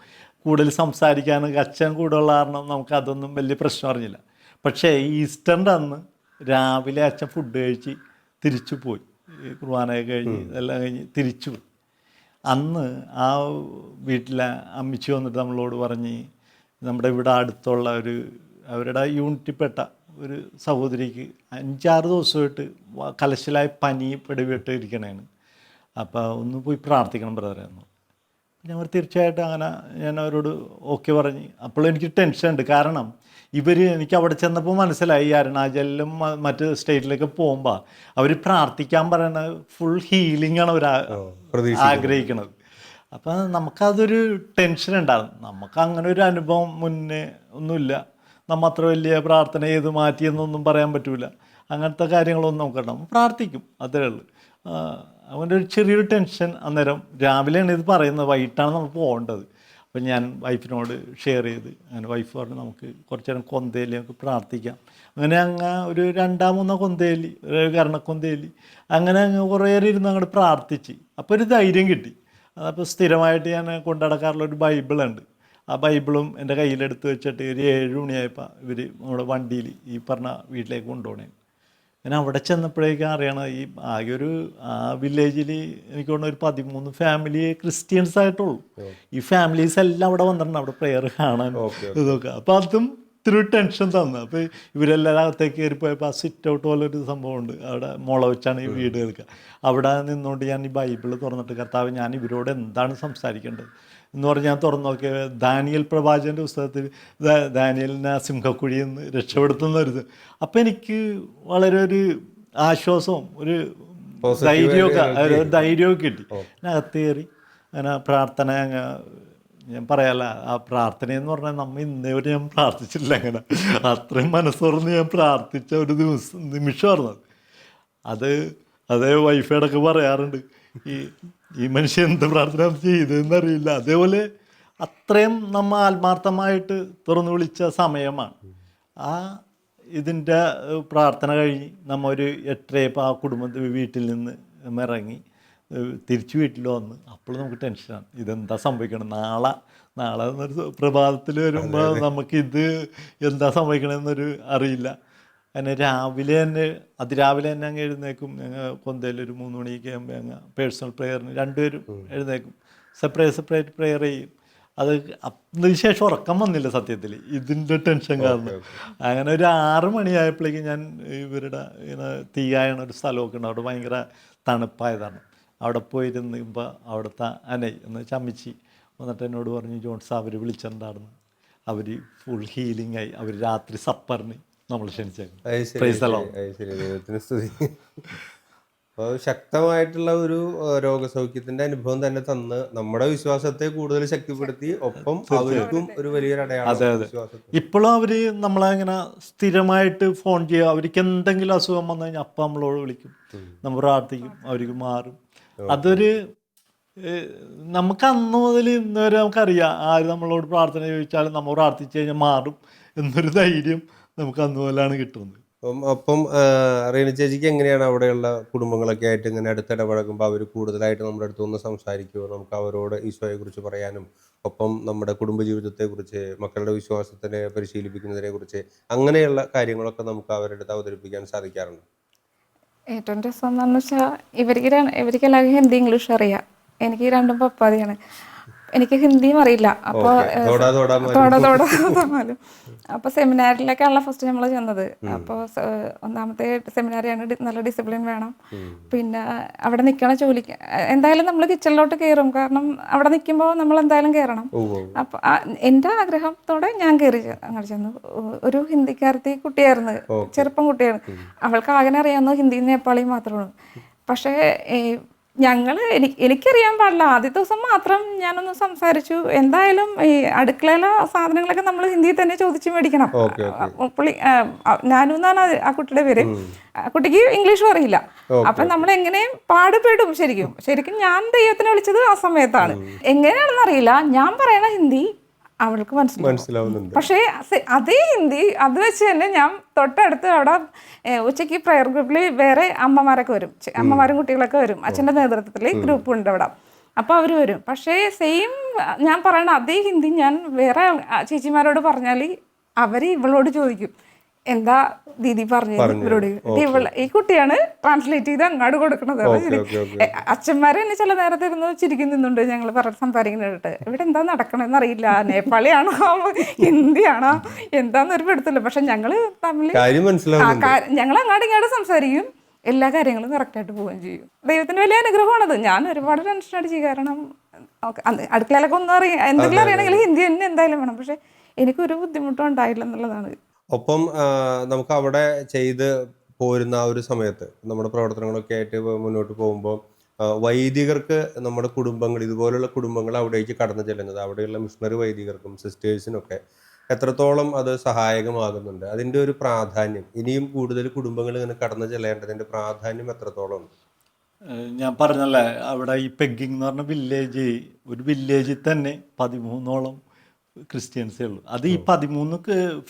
കൂടുതൽ സംസാരിക്കാൻ അച്ഛൻ കൂടെ ഉള്ള കാരണം നമുക്ക് അതൊന്നും വലിയ പ്രശ്നം അറിഞ്ഞില്ല. പക്ഷേ ഈസ്റ്ററിന്റെ അന്ന് രാവിലെ അച്ഛൻ ഫുഡ് കഴിച്ച് തിരിച്ചു പോയി കുർബാനയൊക്കെ കഴിഞ്ഞ് ഇതെല്ലാം കഴിഞ്ഞ് തിരിച്ചു പോയി അന്ന് ആ വീട്ടിലെ അമ്മിച്ചി വന്നിട്ട് നമ്മളോട് പറഞ്ഞ് നമ്മുടെ ഇവിടെ അടുത്തുള്ള ഒരു അവരുടെ യൂണിറ്റിൽപ്പെട്ട ഒരു സഹോദരിക്ക് അഞ്ചാറ് ദിവസമായിട്ട് കലശലായ പനി പിടിവിട്ട് ഇരിക്കണേന്ന്. അപ്പോൾ ഒന്ന് പോയി പ്രാർത്ഥിക്കണം ബ്രദറായിരുന്നു ഞാൻ തീർച്ചയായിട്ടും അങ്ങനെ ഞാൻ അവരോട് ഓക്കെ പറഞ്ഞ്. അപ്പോൾ എനിക്ക് ടെൻഷൻ ഉണ്ട്. കാരണം ഇവർ എനിക്ക് അവിടെ ചെന്നപ്പോൾ മനസ്സിലായി. അരുണാചലിലും മറ്റ് സ്റ്റേറ്റിലൊക്കെ പോകുമ്പോൾ അവർ പ്രാർത്ഥിക്കാൻ പറയുന്നത് ഫുൾ ഹീലിംഗ് ആണ് അവർ ആഗ്രഹിക്കുന്നത്. അപ്പം നമുക്കതൊരു ടെൻഷൻ ഉണ്ടാകും നമുക്ക് അങ്ങനെ ഒരു അനുഭവം മുന്നേ ഒന്നുമില്ല. നമ്മൾ അത്ര വലിയ പ്രാർത്ഥന ചെയ്ത് മാറ്റിയെന്നൊന്നും പറയാൻ പറ്റില്ല അങ്ങനത്തെ കാര്യങ്ങളൊന്നും നമുക്കുണ്ടാവും പ്രാർത്ഥിക്കും. അത്രേ ഉള്ളൂ. അവന്റെ ഒരു ചെറിയൊരു ടെൻഷൻ അന്നേരം രാവിലെയാണ് ഇത് പറയുന്നത്. വൈകിട്ടാണ് നമ്മൾ പോകേണ്ടത്. അപ്പം ഞാൻ വൈഫിനോട് ഷെയർ ചെയ്ത് അങ്ങനെ വൈഫ് പറഞ്ഞു നമുക്ക് കുറച്ച് നേരം കൊന്തേലി നമുക്ക് പ്രാർത്ഥിക്കാം. അങ്ങനെ അങ്ങ് ഒരു രണ്ടാം മൂന്നോ കൊന്തേലി ഒരു കരണക്കൊന്തേലി അങ്ങനെ അങ്ങ് കുറേ ഇരുന്ന് അങ്ങോട്ട് പ്രാർത്ഥിച്ച്. അപ്പോൾ ഒരു ധൈര്യം കിട്ടി. അതപ്പോൾ സ്ഥിരമായിട്ട് ഞാൻ കൊണ്ടുനടക്കാറുള്ള ഒരു ബൈബിളുണ്ട്. ആ ബൈബിളും എന്റെ കയ്യിലെടുത്ത് വെച്ചിട്ട് ഒരു ഏഴ് മണിയായപ്പോൾ ഇവർ നമ്മുടെ വണ്ടിയിൽ ഈ പറഞ്ഞ വീട്ടിലേക്ക് കൊണ്ടുപോകണേ ഞാൻ അവിടെ ചെന്നപ്പോഴേക്കും അറിയണം ഈ ആകെ ഒരു ആ വില്ലേജിൽ എനിക്ക് തോന്നുന്നു ഒരു പതിമൂന്ന് ഫാമിലി ക്രിസ്ത്യൻസ് ആയിട്ടുള്ളൂ. ഈ ഫാമിലീസ് എല്ലാം അവിടെ വന്നിട്ടുണ്ട്. അവിടെ പ്രെയർ കാണാൻ ഇതൊക്കെ. അപ്പം അതും ഇത്തിരി ടെൻഷൻ തന്നു. അപ്പോൾ ഇവരെല്ലാവരും അകത്തേക്ക് കയറിപ്പോയപ്പോൾ ആ സിറ്റ് ഔട്ട് പോലെ ഒരു സംഭവമുണ്ട്. അവിടെ മുള വെച്ചാണ് ഈ വീട് കേൾക്കുക. അവിടെ നിന്നുകൊണ്ട് ഞാൻ ഈ ബൈബിൾ തുറന്നിട്ട് കർത്താവ് ഞാൻ ഇവരോട് എന്താണ് സംസാരിക്കേണ്ടത്? എന്ന് പറഞ്ഞാൽ ഞാൻ തുറന്നു നോക്കിയ ദാനിയൽ പ്രഭാചന്റെ പുസ്തകത്തിൽ ദാനിയലിനെ ആ സിംഹക്കുഴിയിൽ നിന്ന് രക്ഷപ്പെടുത്തുന്ന ഒരു അപ്പം എനിക്ക് വളരെ ഒരു ആശ്വാസവും ഒരു ധൈര്യമൊക്കെ ഒരു ധൈര്യമൊക്കെ കിട്ടി. ഞാൻ അകത്ത് കയറി അങ്ങനെ പ്രാർത്ഥന ഞാൻ പറയാല്ല ആ പ്രാർത്ഥന എന്ന് പറഞ്ഞാൽ നമ്മൾ ഇന്നേ വരെ ഞാൻ പ്രാർത്ഥിച്ചില്ല അങ്ങനെ. അത്രയും മനസ്സുറന്ന് ഞാൻ പ്രാർത്ഥിച്ച ഒരു ദിവസം നിമിഷമായിരുന്നു അത്. അത് അതേ വൈഫൈടൊക്കെ പറയാറുണ്ട് ഈ ഈ മനുഷ്യൻ എന്ത് പ്രാർത്ഥന ചെയ്ത് എന്നറിയില്ല അതേപോലെ അത്രയും നമ്മ ആത്മാർത്ഥമായിട്ട് തുറന്നു വിളിച്ച സമയമാണ്. ആ ഇതിന്റെ പ്രാർത്ഥന കഴിഞ്ഞ് നമ്മ ഒരു എട്ടരയപ്പോൾ ആ കുടുംബത്തിൽ വീട്ടിൽ നിന്ന് ഇറങ്ങി തിരിച്ചു തിരിച്ച് വീട്ടിൽ വന്ന് അപ്പോൾ നമുക്ക് ടെൻഷനാണ്. ഇതെന്താ സംഭവിക്കണം നാളെ നാളെ എന്നൊരു പ്രഭാതത്തിൽ വരുമ്പോൾ നമുക്കിത് എന്താ സംഭവിക്കണമെന്നൊരു അറിയില്ല. അങ്ങനെ രാവിലെ തന്നെ അതിരാവിലെ തന്നെ അങ്ങ് എഴുന്നേക്കും. ഞങ്ങൾ കൊന്തയിൽ ഒരു മൂന്ന് മണിയൊക്കെ ആകുമ്പോൾ അങ്ങ് പേഴ്സണൽ പ്രെയറിന് രണ്ടുപേരും എഴുന്നേക്കും. സെപ്പറേറ്റ് സെപ്പറേറ്റ് പ്രെയർ ചെയ്യും. അത് അതിനുശേഷം ഉറക്കം വന്നില്ല സത്യത്തിൽ. ഇതിന്റെ ടെൻഷൻ കാരണം. അങ്ങനെ ഒരു ആറ് മണിയായപ്പോഴേക്കും ഞാൻ ഇവരുടെ ഇങ്ങനെ തീയായണ ഒരു സ്ഥലമൊക്കെ ഉണ്ട്. അവിടെ ഭയങ്കര തണുപ്പായതാണ്. അവിടെ പോയിരുന്നുമ്പോൾ അവിടുത്തെ അനൈ എന്ന് ചമ്മിച്ചി വന്നിട്ട് എന്നോട് പറഞ്ഞു ജോൺസ് അവർ വിളിച്ചിട്ടുണ്ടായിരുന്നു. അവർ ഫുൾ ഹീലിംഗ് ആയി. അവർ രാത്രി സപ്പറിന് നമ്മൾ അപ്പോൾ ശക്തമായിട്ടുള്ള ഒരു രോഗസൗഖ്യത്തിന്റെ അനുഭവം തന്നെ തന്ന് നമ്മുടെ വിശ്വാസത്തെ കൂടുതൽ ശക്തിപ്പെടുത്തി ഒപ്പം അവർക്കും ഒരു വലിയൊരു അടയാളം ഇപ്പോഴും അവർ നമ്മളെ ഇങ്ങനെ സ്ഥിരമായിട്ട് ഫോൺ ചെയ്യുക. അവർക്ക് എന്തെങ്കിലും അസുഖം വന്നു കഴിഞ്ഞാൽ അപ്പം നമ്മളോട് വിളിക്കും. നമ്മൾ പ്രാർത്ഥിക്കും. അവർക്ക് മാറും. അതൊരു നമുക്ക് അന്ന് മുതൽ ഇന്ന് വരെ നമുക്കറിയാം. ആര് നമ്മളോട് പ്രാർത്ഥന ചോദിച്ചാലും നമ്മൾ പ്രാർത്ഥിച്ചു കഴിഞ്ഞാൽ മാറും. എന്നൊരു ധൈര്യം നമുക്ക് അന്ന് മുതലാണ് കിട്ടുന്നത്. അപ്പം അപ്പം റീന ചേച്ചിക്ക് എങ്ങനെയാണ് അവിടെയുള്ള കുടുംബങ്ങളൊക്കെ ആയിട്ട് ഇങ്ങനെ അടുത്തിടപഴകുമ്പോൾ അവർ കൂടുതലായിട്ട് നമ്മുടെ അടുത്ത് ഒന്ന് സംസാരിക്കുമോ നമുക്ക് അവരോട് ഈശോയെ കുറിച്ച് പറയാനും ഒപ്പം നമ്മുടെ കുടുംബജീവിതത്തെ കുറിച്ച് മക്കളുടെ വിശ്വാസത്തിനെ പരിശീലിപ്പിക്കുന്നതിനെ കുറിച്ച് അങ്ങനെയുള്ള കാര്യങ്ങളൊക്കെ നമുക്ക് അവരുടെ അടുത്ത് അവതരിപ്പിക്കാൻ സാധിക്കാറുണ്ട്. ഏറ്റവും രസം എന്താണെന്ന് വെച്ചാൽ ഇവർക്ക് ഇവർക്ക് എല്ലാവർക്കും ഹിന്ദി ഇംഗ്ലീഷ് അറിയാം. എനിക്ക് രണ്ടും പപ്പാതിയാണ്. എനിക്ക് ഹിന്ദിയും അറിയില്ല. അപ്പോൾ തോടാ തോടാ തോന്നാലും അപ്പോൾ സെമിനാറിലേക്കാണല്ലോ ഫസ്റ്റ് നമ്മൾ ചെന്നത്. അപ്പോൾ ഒന്നാമത്തെ സെമിനാറിയാണ് നല്ല ഡിസിപ്ലിൻ വേണം. പിന്നെ അവിടെ നിൽക്കണ ജോലിക്ക് എന്തായാലും നമ്മൾ കിച്ചണിലോട്ട് കയറും കാരണം അവിടെ നിൽക്കുമ്പോൾ നമ്മൾ എന്തായാലും കയറണം അപ്പൊ എന്റെ അപ്പോൾ എന്റെ ആഗ്രഹത്തോടെ ഞാൻ കയറി അങ്ങനെ അങ്ങോട്ട് ചെന്നു. ഒരു ഹിന്ദിക്കാരത്തി കുട്ടിയായിരുന്നു. ചെറുപ്പം കുട്ടിയാണ്. അവൾക്ക് ആകെ അറിയാവുന്നത് ഹിന്ദിയും നേപ്പാളിയും മാത്രമാണ്. പക്ഷേ ഞങ്ങൾ എനിക്ക് എനിക്കറിയാൻ പാടില്ല. ആദ്യ ദിവസം മാത്രം ഞാനൊന്ന് സംസാരിച്ചു. എന്തായാലും ഈ അടുക്കളയിലെ സാധനങ്ങളൊക്കെ നമ്മൾ ഹിന്ദിയിൽ തന്നെ ചോദിച്ചു മേടിക്കണം. പുള്ളി നാനു എന്നാണ് ആ കുട്ടിയുടെ പേര്? കുട്ടിക്ക് ഇംഗ്ലീഷും അറിയില്ല. അപ്പൊ നമ്മൾ എങ്ങനെയും പാടുപെടും ശരിക്കും. ശരിക്കും ഞാൻ ദൈവത്തിനെ വിളിച്ചത് ആ സമയത്താണ്. എങ്ങനെയാണെന്ന് അറിയില്ല. ഞാൻ പറയണ ഹിന്ദി അവൾക്ക് മനസ്സിലാവും. മനസ്സിലാവുന്നുണ്ട്. പക്ഷേ അതേ ഹിന്ദി അത് വെച്ച് തന്നെ ഞാൻ തൊട്ടടുത്ത് അവിടെ ഉച്ചയ്ക്ക് പ്രയർ ഗ്രൂപ്പിൽ വേറെ അമ്മമാരൊക്കെ വരും. അമ്മമാരും കുട്ടികളൊക്കെ വരും. അച്ഛന്റെ നേതൃത്വത്തിൽ ഗ്രൂപ്പ് ഉണ്ട് അവിടെ. അപ്പോൾ അവർ വരും. പക്ഷേ സെയിം ഞാൻ പറയണ അതേ ഹിന്ദി ഞാൻ വേറെ ചേച്ചിമാരോട് പറഞ്ഞാൽ അവർ ഇവളോട് ചോദിക്കും. എന്താ ദീദി പറഞ്ഞു? ഇവരോട്. ഇവൾ ഈ കുട്ടിയാണ് ട്രാൻസ്ലേറ്റ് ചെയ്ത് അങ്ങോട്ട് കൊടുക്കണത്. അച്ഛന്മാരെ തന്നെ ചില നേരത്തെ ഇരുന്ന് ചിരിക്കും നിന്നുണ്ട് ഞങ്ങൾ പറഞ്ഞ സംസാരിക്കുന്നിട്ട് ഇവിടെ എന്താ നടക്കണമെന്ന് അറിയില്ല. നേപ്പാളിയാണോ? ഹിന്ദിയാണോ? എന്താന്നൊരു പെടുത്തില്ല പക്ഷെ ഞങ്ങൾ തമ്മിൽ ഞങ്ങൾ അങ്ങോട്ട് ഇങ്ങോട്ട് സംസാരിക്കും. എല്ലാ കാര്യങ്ങളും കറക്റ്റായിട്ട് പോവുകയും ചെയ്യും. ദൈവത്തിന്റെ വലിയ അനുഗ്രഹമാണത്. ഞാൻ ഒരുപാട് ടെൻഷൻ അടിച്ചു കാരണം അടുക്കളയിലൊക്കെ ഒന്നും അറിയാം എന്തെങ്കിലും അറിയണമെങ്കിൽ ഹിന്ദി തന്നെ എന്തായാലും വേണം. പക്ഷെ എനിക്കൊരു ബുദ്ധിമുട്ടും ഉണ്ടായില്ല എന്നുള്ളതാണ്. ഒപ്പം നമുക്ക് അവിടെ ചെയ്ത് പോരുന്ന ആ ഒരു സമയത്ത് നമ്മുടെ പ്രവർത്തനങ്ങളൊക്കെ ആയിട്ട് മുന്നോട്ട് പോകുമ്പോൾ വൈദികർക്ക് നമ്മുടെ കുടുംബങ്ങൾ ഇതുപോലുള്ള കുടുംബങ്ങൾ അവിടേക്ക് കടന്നു ചെല്ലുന്നത് അവിടെയുള്ള മിഷണറി വൈദികർക്കും സിസ്റ്റേഴ്സിനൊക്കെ എത്രത്തോളം അത് സഹായകമാകുന്നുണ്ട് അതിന്റെ ഒരു പ്രാധാന്യം ഇനിയും കൂടുതൽ കുടുംബങ്ങൾ ഇങ്ങനെ കടന്നു ചെല്ലേണ്ടതിന്റെ പ്രാധാന്യം എത്രത്തോളം? ഞാൻ പറഞ്ഞല്ലേ അവിടെ ഈ പെഗ്ഗിങ് എന്ന് പറഞ്ഞ വില്ലേജ് ഒരു വില്ലേജിൽ തന്നെ പതിമൂന്നോളം ക്രിസ്ത്യൻസേ ഉള്ളൂ. അത് ഈ പതിമൂന്ന്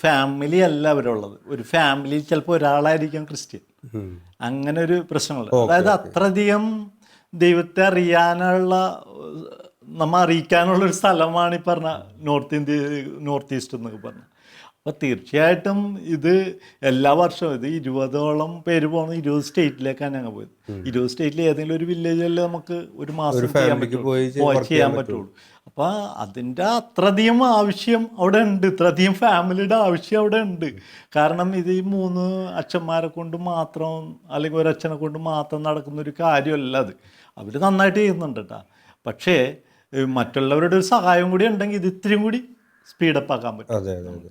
ഫാമിലി അല്ല അവരുള്ളത്. ഒരു ഫാമിലി ചിലപ്പോൾ ഒരാളായിരിക്കും ക്രിസ്ത്യൻ. അങ്ങനെ ഒരു പ്രശ്നമുണ്ട്. അതായത് അത്രയധികം ദൈവത്തെ അറിയാനുള്ള നമ്മൾ നമ്മ അറിയിക്കാനുള്ള ഒരു സ്ഥലമാണ് ഈ പറഞ്ഞ നോർത്ത് ഇന്ത്യ നോർത്ത് ഈസ്റ്റ് എന്നൊക്കെ പറഞ്ഞ. അപ്പോൾ തീർച്ചയായിട്ടും ഇത് എല്ലാ വർഷവും ഇത് ഇരുപതോളം പേര് പോകുന്ന ഇരുപത് സ്റ്റേറ്റിലേക്കാണ് ഞങ്ങൾ പോയത്. ഇരുപത് സ്റ്റേറ്റിൽ ഏതെങ്കിലും ഒരു വില്ലേജിൽ നമുക്ക് ഒരു മാസം ചെയ്യാൻ പറ്റുള്ളൂ. ചെയ്യാൻ പറ്റുള്ളൂ. അപ്പോൾ അതിന്റെ അത്രയധികം ആവശ്യം അവിടെ ഉണ്ട്. ഇത്രയധികം ഫാമിലിയുടെ ആവശ്യം അവിടെ ഉണ്ട്. കാരണം ഇത് ഈ മൂന്ന് അച്ഛന്മാരെ കൊണ്ട് മാത്രം അല്ലെങ്കിൽ ഒരച്ഛനെ കൊണ്ട് മാത്രം നടക്കുന്ന ഒരു കാര്യമല്ല അത്. അവർ നന്നായിട്ട് ചെയ്യുന്നുണ്ട് കേട്ടോ പക്ഷേ മറ്റുള്ളവരുടെ ഒരു സഹായം കൂടി ഉണ്ടെങ്കിൽ ഇത് ഇത്രയും കൂടി സ്പീഡപ്പ് ആക്കാൻ പറ്റും. അതെ അതെ.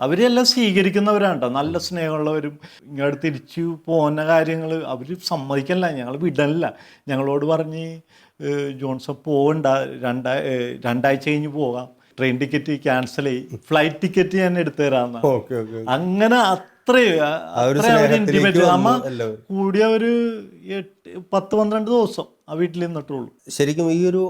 അവരെല്ലാം സ്വീകരിക്കുന്നവരാണ് കേട്ടോ നല്ല സ്നേഹമുള്ളവരും ഇങ്ങോട്ട് തിരിച്ചു പോകുന്ന കാര്യങ്ങൾ അവർ സമ്മതിക്കല്ല ഞങ്ങൾ വിടല്ല ഞങ്ങളോട് പറഞ്ഞ് ജോൺസൺ പോകണ്ട രണ്ടാ രണ്ടാഴ്ച കഴിഞ്ഞ് പോകാം. ട്രെയിൻ ടിക്കറ്റ് ക്യാൻസൽ ചെയ്യും. ഫ്ലൈറ്റ് ടിക്കറ്റ് ഞാൻ എടുത്തു ഓക്കെ അങ്ങനെ അത്രയും. കൂടിയ ഒരു എട്ട് പത്ത് പന്ത്രണ്ട് ദിവസം ആ വീട്ടിൽ നിന്നിട്ടുള്ളൂ ശരിക്കും ഈ ഒരു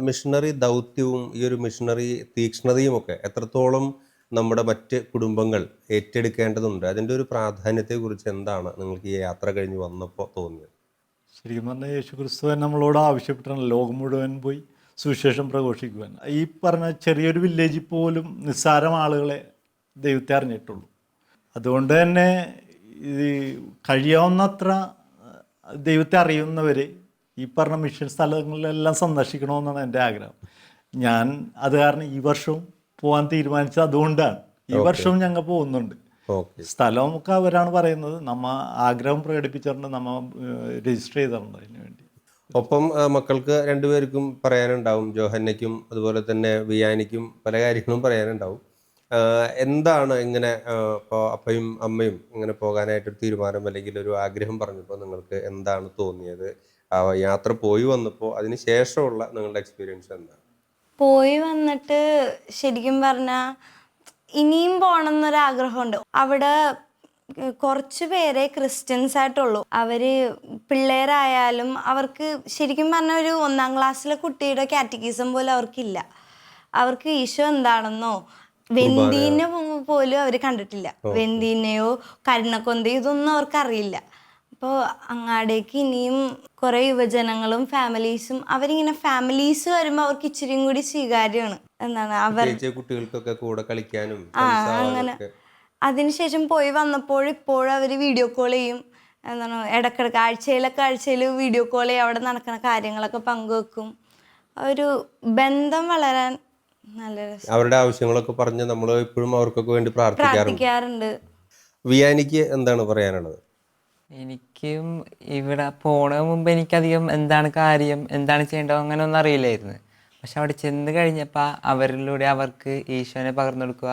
മിഷണറി ദൗത്യവും ഈ ഒരു മിഷണറി തീക്ഷ്ണതയും ഒക്കെ എത്രത്തോളം നമ്മുടെ മറ്റ് കുടുംബങ്ങൾ ഏറ്റെടുക്കേണ്ടതുണ്ട്. അതിന്റെ ഒരു പ്രാധാന്യത്തെക്കുറിച്ച് എന്താണ് നിങ്ങൾക്ക് ഈ യാത്ര കഴിഞ്ഞ് വന്നപ്പോൾ തോന്നിയത്? ശരിക്കും പറഞ്ഞാൽ യേശു ക്രിസ്തുവൻ നമ്മളോട് ആവശ്യപ്പെട്ടാണ് ലോകം മുഴുവൻ പോയി സുവിശേഷം പ്രഘോഷിക്കുവാൻ. ഈ പറഞ്ഞ ചെറിയൊരു വില്ലേജിൽ പോലും നിസ്സാരം ആളുകളെ ദൈവത്തെ അറിഞ്ഞിട്ടുള്ളൂ. അതുകൊണ്ട് തന്നെ ഇത് കഴിയാവുന്നത്ര ദൈവത്തെ അറിയുന്നവർ ഈ പറഞ്ഞ മിഷൻ സ്ഥലങ്ങളിലെല്ലാം സന്ദർശിക്കണമെന്നാണ് എന്റെ ആഗ്രഹം. ഞാൻ അത് കാരണം ഈ വർഷവും പോകാൻ തീരുമാനിച്ചത് അതുകൊണ്ടാണ്. ഈ വർഷവും ഞങ്ങൾ പോകുന്നുണ്ട്. സ്ഥലമൊക്കെ അവരാണ് പറയുന്നത്. നമ്മ ആഗ്രഹം പ്രകടിപ്പിച്ചിട്ടുണ്ട്. നമ്മ രജിസ്റ്റർ ചെയ്തിട്ടുണ്ട് അതിന് വേണ്ടി. ഒപ്പം മക്കൾക്ക് രണ്ടുപേർക്കും പറയാനുണ്ടാവും. ജോഹന്നയ്ക്കും അതുപോലെ തന്നെ വിയാനിക്കും പല കാര്യങ്ങളും പറയാനുണ്ടാവും. എന്താണ് ഇങ്ങനെ ഇപ്പോൾ അപ്പയും അമ്മയും ഇങ്ങനെ പോകാനായിട്ട് ഒരു തീരുമാനം അല്ലെങ്കിൽ ഒരു ആഗ്രഹം പറഞ്ഞപ്പോൾ നിങ്ങൾക്ക് എന്താണ് തോന്നിയത്? യാത്ര പോയി വന്നപ്പോൾ അതിന് ശേഷമുള്ള നിങ്ങളുടെ എക്സ്പീരിയൻസ് എന്താണ്? പോയി വന്നിട്ട് ശരിക്കും പറഞ്ഞാൽ ഇനിയും പോകണം എന്നൊരാഗ്രഹമുണ്ട് അവിടെ കുറച്ച് പേരെ ക്രിസ്ത്യൻസ് ആയിട്ടുള്ളൂ. അവർ പിള്ളേരായാലും അവർക്ക് ശരിക്കും പറഞ്ഞ ഒരു ഒന്നാം ക്ലാസ്സിലെ കുട്ടിയുടെ കാറ്റഗിസം പോലും അവർക്കില്ല. അവർക്ക് ഈശോ എന്താണെന്നോ വെന്തീനെ പോലും അവർ കണ്ടിട്ടില്ല. വെന്തീനെയോ കരുണക്കൊന്തയോ ഇതൊന്നും അവർക്ക് അപ്പോൾ അങ്ങാടേക്ക് ഇനിയും കുറേ യുവജനങ്ങളും ഫാമിലീസും അവരിങ്ങനെ ഫാമിലീസ് വരുമ്പോൾ അവർക്ക് ഇച്ചിരിയും കൂടി സ്വീകാര്യമാണ് എന്താണ് അവർ കുട്ടികൾക്കൊക്കെ കൂടെ കളിക്കാനും ആ അങ്ങനെ അതിനുശേഷം പോയി വന്നപ്പോൾ ഇപ്പോഴും അവർ വീഡിയോ കോൾ ചെയ്യും. എന്താണ് ഇടക്കിടക്ക് ആഴ്ചയിലൊക്കെ ആഴ്ചയിൽ വീഡിയോ കോൾ ചെയ്യും. അവിടെ നടക്കുന്ന കാര്യങ്ങളൊക്കെ പങ്കുവെക്കും. ഒരു ബന്ധം വളരാൻ നല്ല രസം. അവരുടെ ആവശ്യങ്ങളൊക്കെ പറഞ്ഞ് നമ്മൾ ഇപ്പോഴും അവർക്കൊക്കെ വേണ്ടി പ്രാർത്ഥിക്കാറുണ്ട്. പ്രാർത്ഥിക്കാറുണ്ട്. വിയാനിക്ക് എന്താണ് പറയാനുള്ളത്? എനിക്കും ഇവിടെ പോണ മുമ്പ് എനിക്കധികം എന്താണ് കാര്യം എന്താണ് ചെയ്യേണ്ടത് അങ്ങനെ ഒന്നും അറിയില്ലായിരുന്നു. പക്ഷെ അവിടെ ചെന്ന് കഴിഞ്ഞപ്പോൾ അവരിലൂടെ അവർക്ക് ഈശോനെ പകർന്നു കൊടുക്കുക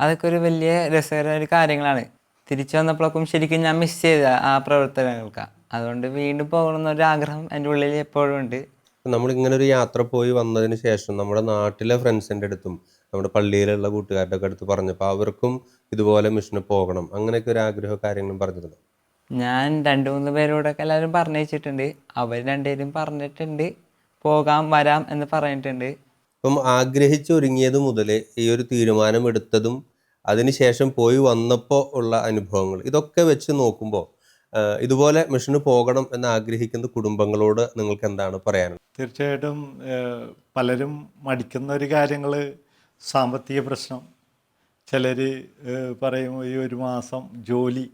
അതൊക്കെ ഒരു വലിയ രസകരമായ കാര്യങ്ങളാണ്. തിരിച്ചു വന്നപ്പോഴൊക്കെ ശരിക്കും ഞാൻ മിസ് ചെയ്ത ആ പ്രവർത്തനങ്ങൾക്ക്. അതുകൊണ്ട് വീണ്ടും പോകണമെന്നൊരു ആഗ്രഹം എന്റെ ഉള്ളിൽ എപ്പോഴും ഉണ്ട്. നമ്മൾ ഇങ്ങനെ ഒരു യാത്ര പോയി വന്നതിന് ശേഷം നമ്മുടെ നാട്ടിലെ ഫ്രണ്ട്സിന്റെ അടുത്തും നമ്മുടെ പള്ളിയിലുള്ള കൂട്ടുകാരുടെ ഒക്കെ അടുത്ത് പറഞ്ഞപ്പോൾ അവർക്കും ഇതുപോലെ മിഷന് പോകണം. അങ്ങനെയൊക്കെ ഒരു ആഗ്രഹം കാര്യങ്ങളും പറഞ്ഞിരുന്നു. ഞാൻ രണ്ട് മൂന്ന് പേരോടൊക്കെ എല്ലാവരും പറഞ്ഞയച്ചിട്ടുണ്ട്. അവർ രണ്ടുപേരും പറഞ്ഞിട്ടുണ്ട്. പോകാം വരാം എന്ന് പറഞ്ഞിട്ടുണ്ട്. അപ്പം ആഗ്രഹിച്ചൊരുങ്ങിയത് മുതൽ ഈ ഒരു തീരുമാനം എടുത്തതും അതിനുശേഷം പോയി വന്നപ്പോൾ ഉള്ള അനുഭവങ്ങൾ ഇതൊക്കെ വെച്ച് നോക്കുമ്പോൾ ഇതുപോലെ മിഷന് പോകണം എന്ന് ആഗ്രഹിക്കുന്ന കുടുംബങ്ങളോട് നിങ്ങൾക്ക് എന്താണ് പറയാനുള്ളത്? തീർച്ചയായിട്ടും പലരും മടിക്കുന്ന ഒരു കാര്യങ്ങൾ സാമ്പത്തിക പ്രശ്നം. ചിലർ പറയും ഈ ഒരു മാസം ജോലി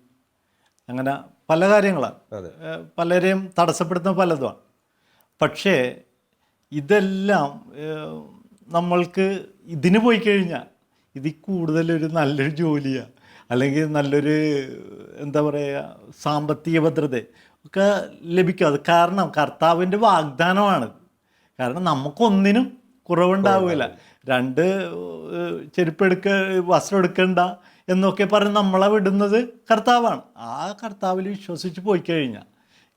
അങ്ങനെ പല കാര്യങ്ങളാണ്. പലരെയും തടസ്സപ്പെടുത്തുന്ന പലതുമാണ്. പക്ഷേ ഇതെല്ലാം നമ്മൾക്ക് ഇതിന് പോയി കഴിഞ്ഞാൽ ഇതിൽ കൂടുതലൊരു നല്ലൊരു ജോലിയാണ് അല്ലെങ്കിൽ നല്ലൊരു എന്താ പറയുക സാമ്പത്തിക ഭദ്രത ഒക്കെ ലഭിക്കും. അത് കാരണം കർത്താവിന്റെ വാഗ്ദാനമാണ്. കാരണം നമുക്കൊന്നിനും കുറവുണ്ടാവില്ല. രണ്ട് ചെരുപ്പെടുക്ക ചെരുപ്പ് എടുക്ക വസ്ത്രം എടുക്കണ്ട എന്നൊക്കെ പറഞ്ഞ് നമ്മളെ വിടുന്നത് കർത്താവാണ്. ആ കർത്താവിൽ വിശ്വസിച്ച് പോയി കഴിഞ്ഞാൽ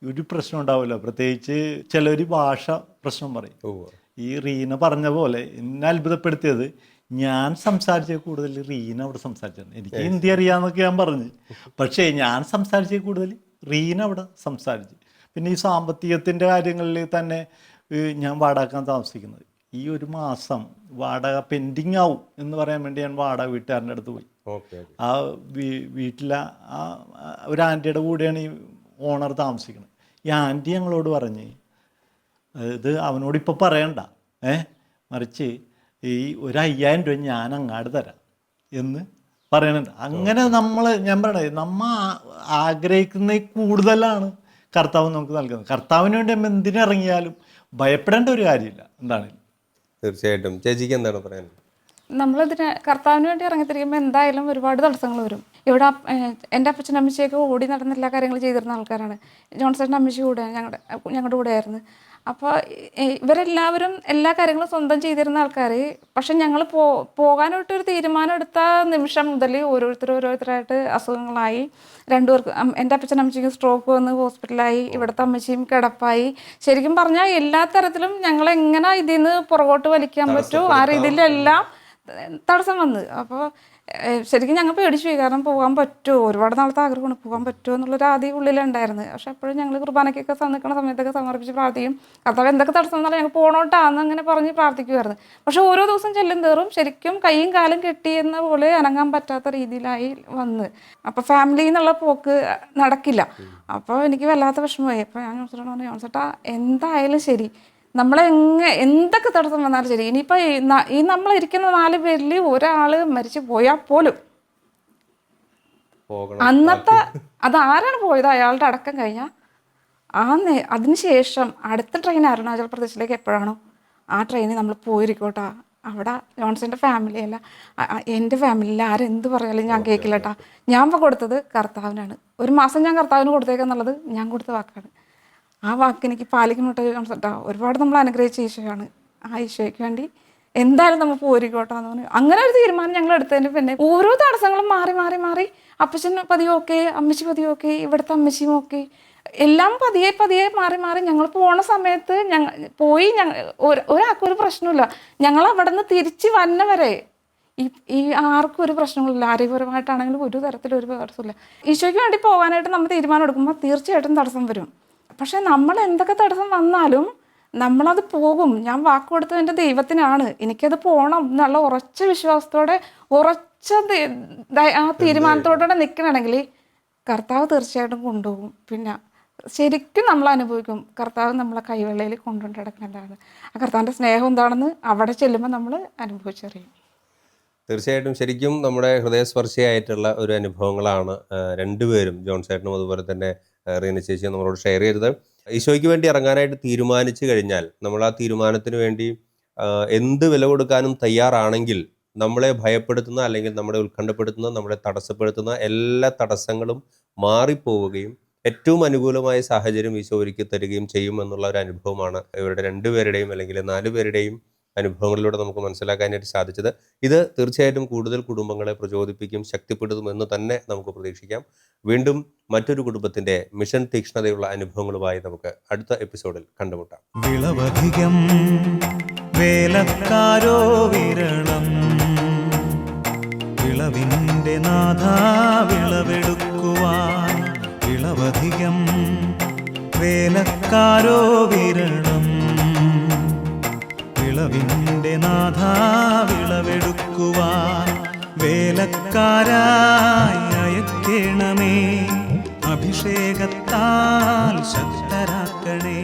ഒരു പ്രശ്നം ഉണ്ടാവില്ല. പ്രത്യേകിച്ച് ചിലർ ഭാഷ പ്രശ്നം പറയും. ഈ റീന പറഞ്ഞ പോലെ എന്നെ അത്ഭുതപ്പെടുത്തിയത് ഞാൻ സംസാരിച്ച കൂടുതൽ റീന അവിടെ സംസാരിച്ചത് എനിക്ക് ഹിന്ദി അറിയാമെന്നൊക്കെ ഞാൻ പറഞ്ഞു. പക്ഷേ ഞാൻ സംസാരിച്ച കൂടുതൽ റീന അവിടെ സംസാരിച്ചു. പിന്നെ ഈ സാമ്പത്തികത്തിന്റെ കാര്യങ്ങളിൽ തന്നെ ഞാൻ വാടകക്കാൻ താമസിക്കുന്നത്. ഈ ഒരു മാസം വാടക പെൻഡിങ് ആവും എന്ന് പറയാൻ വേണ്ടി ഞാൻ വാടക വീട്ടുകാരന്റെ അടുത്ത് പോയി. ആ വീ- വീട്ടിലെ ആ ഒരു ആന്റിയുടെ കൂടെയാണ് ഈ ഓണർ താമസിക്കുന്നത്. ഈ ആന്റി ഞങ്ങളോട് പറഞ്ഞ് ഇത് അവനോട് ഇപ്പോൾ പറയണ്ട. ഏ മറിച്ച് ഈ ഒരു അയ്യായിരം രൂപ ഞാൻ അങ്ങാട് തരാം. എന്ന് പറയണുണ്ട്. അങ്ങനെ നമ്മൾ ഞാൻ പറയണത് നമ്മ ആഗ്രഹിക്കുന്ന കൂടുതലാണ് കർത്താവ് നമുക്ക് നൽകുന്നത്. കർത്താവിന് വേണ്ടി നമ്മൾ എന്തിനിറങ്ങിയാലും ഭയപ്പെടേണ്ട ഒരു കാര്യമില്ല. എന്താണ്? തീർച്ചയായിട്ടും. ചേച്ചിക്ക് എന്താണ് പറയാനുള്ളത്? നമ്മളിതിന് കർത്താവിന് വേണ്ടി ഇറങ്ങിത്തിരിക്കുമ്പോൾ എന്തായാലും ഒരുപാട് തടസ്സങ്ങൾ വരും. ഇവിടെ എന്റെ അപ്പച്ചൻ അമ്മച്ചിയൊക്കെ ഓടി നടന്ന എല്ലാ കാര്യങ്ങളും ചെയ്തിരുന്ന ആൾക്കാരാണ്. ജോൺസേട്ടൻ അമ്മച്ചി കൂടെ ഞങ്ങളുടെ ഞങ്ങളുടെ കൂടെ ആയിരുന്നു. അപ്പോൾ ഇവരെല്ലാവരും എല്ലാ കാര്യങ്ങളും സ്വന്തം ചെയ്തിരുന്ന ആൾക്കാർ പക്ഷെ ഞങ്ങൾ പോ പോകാനായിട്ടൊരു തീരുമാനം എടുത്ത നിമിഷം മുതൽ ഓരോരുത്തർ ഓരോരുത്തരായിട്ട് അസുഖങ്ങളായി. രണ്ടുപേർക്ക് പേർക്ക് എന്റെ അപ്പച്ചൻ അമ്മച്ചിക്ക് സ്ട്രോക്ക് വന്ന് ഹോസ്പിറ്റലായി ഇവിടുത്തെ അമ്മച്ചിയും കിടപ്പായി. ശരിക്കും പറഞ്ഞാൽ എല്ലാ തരത്തിലും ഞങ്ങളെങ്ങനെ ഇതിൽ നിന്ന് പുറകോട്ട് വലിക്കാൻ പറ്റുമോ ആ രീതിയിലെല്ലാം തടസ്സം വന്ന്. അപ്പോൾ ശരിക്കും ഞങ്ങൾ പേടിച്ചു പോയി കാരണം പോകാൻ പറ്റുമോ? ഒരുപാട് നാളത്തെ ആഗ്രഹമാണ്. പോകാൻ പറ്റുമോ എന്നുള്ളൊരു ആദ്യം ഉള്ളിലുണ്ടായിരുന്നു. പക്ഷെ എപ്പോഴും ഞങ്ങൾ കുർബാനയ്ക്കൊക്കെ നിൽക്കുന്ന സമയത്തൊക്കെ സമർപ്പിച്ച് പ്രാർത്ഥിക്കും. കർത്താവ് എന്തൊക്കെ തടസ്സം വന്നാലും ഞങ്ങൾ പോണോട്ടാന്ന് അങ്ങനെ പറഞ്ഞ് പ്രാർത്ഥിക്കുമായിരുന്നു പക്ഷെ ഓരോ ദിവസം ചെല്ലും തീറും ശരിക്കും കൈയും കാലും കെട്ടിയെന്ന പോലെ അനങ്ങാൻ പറ്റാത്ത രീതിയിലായി വന്ന്. അപ്പോൾ ഫാമിലി എന്നുള്ള പോക്ക് നടക്കില്ല. അപ്പോൾ എനിക്ക് വല്ലാത്ത വിഷമമായി. അപ്പോൾ ഞാൻ ജോൺസേട്ടനോട് പറഞ്ഞു ജോൺസേട്ടാ എന്തായാലും ശരി. നമ്മളെങ്ങ എന്തൊക്കെ തടസ്സം വന്നാലും ശരി ഇനിയിപ്പോൾ ഈ നമ്മളിരിക്കുന്ന നാല് പേരിൽ ഒരാൾ മരിച്ചു പോയാൽ പോലും അന്നത്തെ അത് ആരാണ് പോയത്? അയാളുടെ അടക്കം കഴിഞ്ഞാൽ ആ നേ അതിനുശേഷം അടുത്ത ട്രെയിൻ അരുണാചൽ പ്രദേശിലേക്ക് എപ്പോഴാണോ? ആ ട്രെയിനിൽ നമ്മൾ പോയിരിക്കോട്ടാ. അവിടെ ജോൺസന്റെ ഫാമിലി അല്ല. എന്റെ ഫാമിലിയിൽ ആരെന്ത് പറയാലും ഞാൻ കേൾക്കില്ല കേട്ടാ ഞാൻ ഇപ്പോൾ കൊടുത്തത് കർത്താവിനാണ്. ഒരു മാസം ഞാൻ കർത്താവിന് കൊടുത്തേക്കെന്നുള്ളത് ഞാൻ കൊടുത്ത വാക്കാണ്. ആ വാക്ക് എനിക്ക് ജോൺസട്ടാ ഒരുപാട് നമ്മൾ അനുഗ്രഹിച്ച ഈശോയാണ്. ആ ഈശോയ്ക്ക് വേണ്ടി എന്തായാലും നമ്മൾ പോരിക്കോട്ടാന്ന് പറഞ്ഞു. അങ്ങനെ ഒരു തീരുമാനം ഞങ്ങൾ എടുത്തതിന് പിന്നെ ഓരോ തടസ്സങ്ങളും മാറി മാറി മാറി. അപ്പച്ചൻ പതിയെ ഓക്കെ അമ്മച്ചി പതിയെ ഓക്കെ ഇവിടുത്തെ അമ്മച്ചിയും ഓക്കെ. എല്ലാം പതിയെ പതിയെ മാറി മാറി ഞങ്ങൾ പോണ സമയത്ത് ഞങ്ങൾ പോയി ഞങ്ങൾ ഒരാൾക്കും ഒരു പ്രശ്നമില്ല ഞങ്ങൾ അവിടെ നിന്ന് തിരിച്ച് വന്ന വരെ ഈ ഈ ആർക്കും ഒരു പ്രശ്നങ്ങളില്ല ആരോഗ്യപരമായിട്ടാണെങ്കിലും ഒരു തരത്തിലൊരു തടസ്സമില്ല ഈശോയ്ക്ക് വേണ്ടി പോകാനായിട്ട് നമ്മൾ തീരുമാനം എടുക്കുമ്പോൾ തീർച്ചയായിട്ടും തടസ്സം വരും. പക്ഷെ നമ്മൾ എന്തൊക്കെ തടസ്സം വന്നാലും നമ്മളത് പോകും. ഞാൻ വാക്ക് കൊടുത്തത് എന്റെ ദൈവത്തിനാണ്. എനിക്കത് പോകണം എന്നുള്ള ഉറച്ച വിശ്വാസത്തോടെ ഉറച്ച ആ തീരുമാനത്തോടെ നിൽക്കണമെങ്കിൽ കർത്താവ് തീർച്ചയായിട്ടും കൊണ്ടുപോകും. പിന്നെ ശരിക്കും നമ്മൾ അനുഭവിക്കും കർത്താവ് നമ്മളെ കൈവെള്ളയിൽ കൊണ്ടുകൊണ്ട് കിടക്കുന്നതാണ്. ആ കർത്താവിന്റെ സ്നേഹം എന്താണെന്ന് അവിടെ ചെല്ലുമ്പോൾ നമ്മൾ അനുഭവിച്ചറിയും. തീർച്ചയായിട്ടും ശരിക്കും നമ്മുടെ ഹൃദയസ്പർശിയായിട്ടുള്ള ഒരു അനുഭവങ്ങളാണ് രണ്ടുപേരും ജോൺ ചേട്ടനും അതുപോലെ തന്നെ റീന ചേച്ചി നമ്മളോട് ഷെയർ ചെയ്തത്. ഈശോയ്ക്ക് വേണ്ടി ഇറങ്ങാനായിട്ട് തീരുമാനിച്ചു കഴിഞ്ഞാൽ നമ്മൾ ആ തീരുമാനത്തിന് വേണ്ടി എന്ത് വില കൊടുക്കാനും തയ്യാറാണെങ്കിൽ നമ്മളെ ഭയപ്പെടുത്തുന്ന അല്ലെങ്കിൽ നമ്മളെ ഉത്കണ്ഠപ്പെടുത്തുന്ന നമ്മളെ തടസ്സപ്പെടുത്തുന്ന എല്ലാ തടസ്സങ്ങളും മാറിപ്പോവുകയും ഏറ്റവും അനുകൂലമായ സാഹചര്യം ഈശോ ഒരുക്കി തരികയും ചെയ്യും എന്നുള്ള ഒരു അനുഭവമാണ് ഇവരുടെ രണ്ടുപേരുടെയും അല്ലെങ്കിൽ നാലുപേരുടെയും അനുഭവങ്ങളിലൂടെ നമുക്ക് മനസ്സിലാക്കാനായിട്ട് സാധിച്ചത്. ഇത് തീർച്ചയായിട്ടും കൂടുതൽ കുടുംബങ്ങളെ പ്രചോദിപ്പിക്കും ശക്തിപ്പെടുത്തുമെന്ന് തന്നെ നമുക്ക് പ്രതീക്ഷിക്കാം. വീണ്ടും മറ്റൊരു കുടുംബത്തിന്റെ മിഷൻ തീക്ഷ്ണതയുള്ള അനുഭവങ്ങളുമായി നമുക്ക് അടുത്ത എപ്പിസോഡിൽ കണ്ടുമുട്ടാം. വിളവധികം വേലക്കാരോ നാഥ വിളവെടുക്കുവാൻ. വിളവധികം വേലക്കാരോ വിരളം വിളവിന്റെ നാഥ വിളവെടുക്കുവാൻ വേലക്കാരായക്കേണമേ അഭിഷേകത്താൽ ശക്തരാക്കണേ.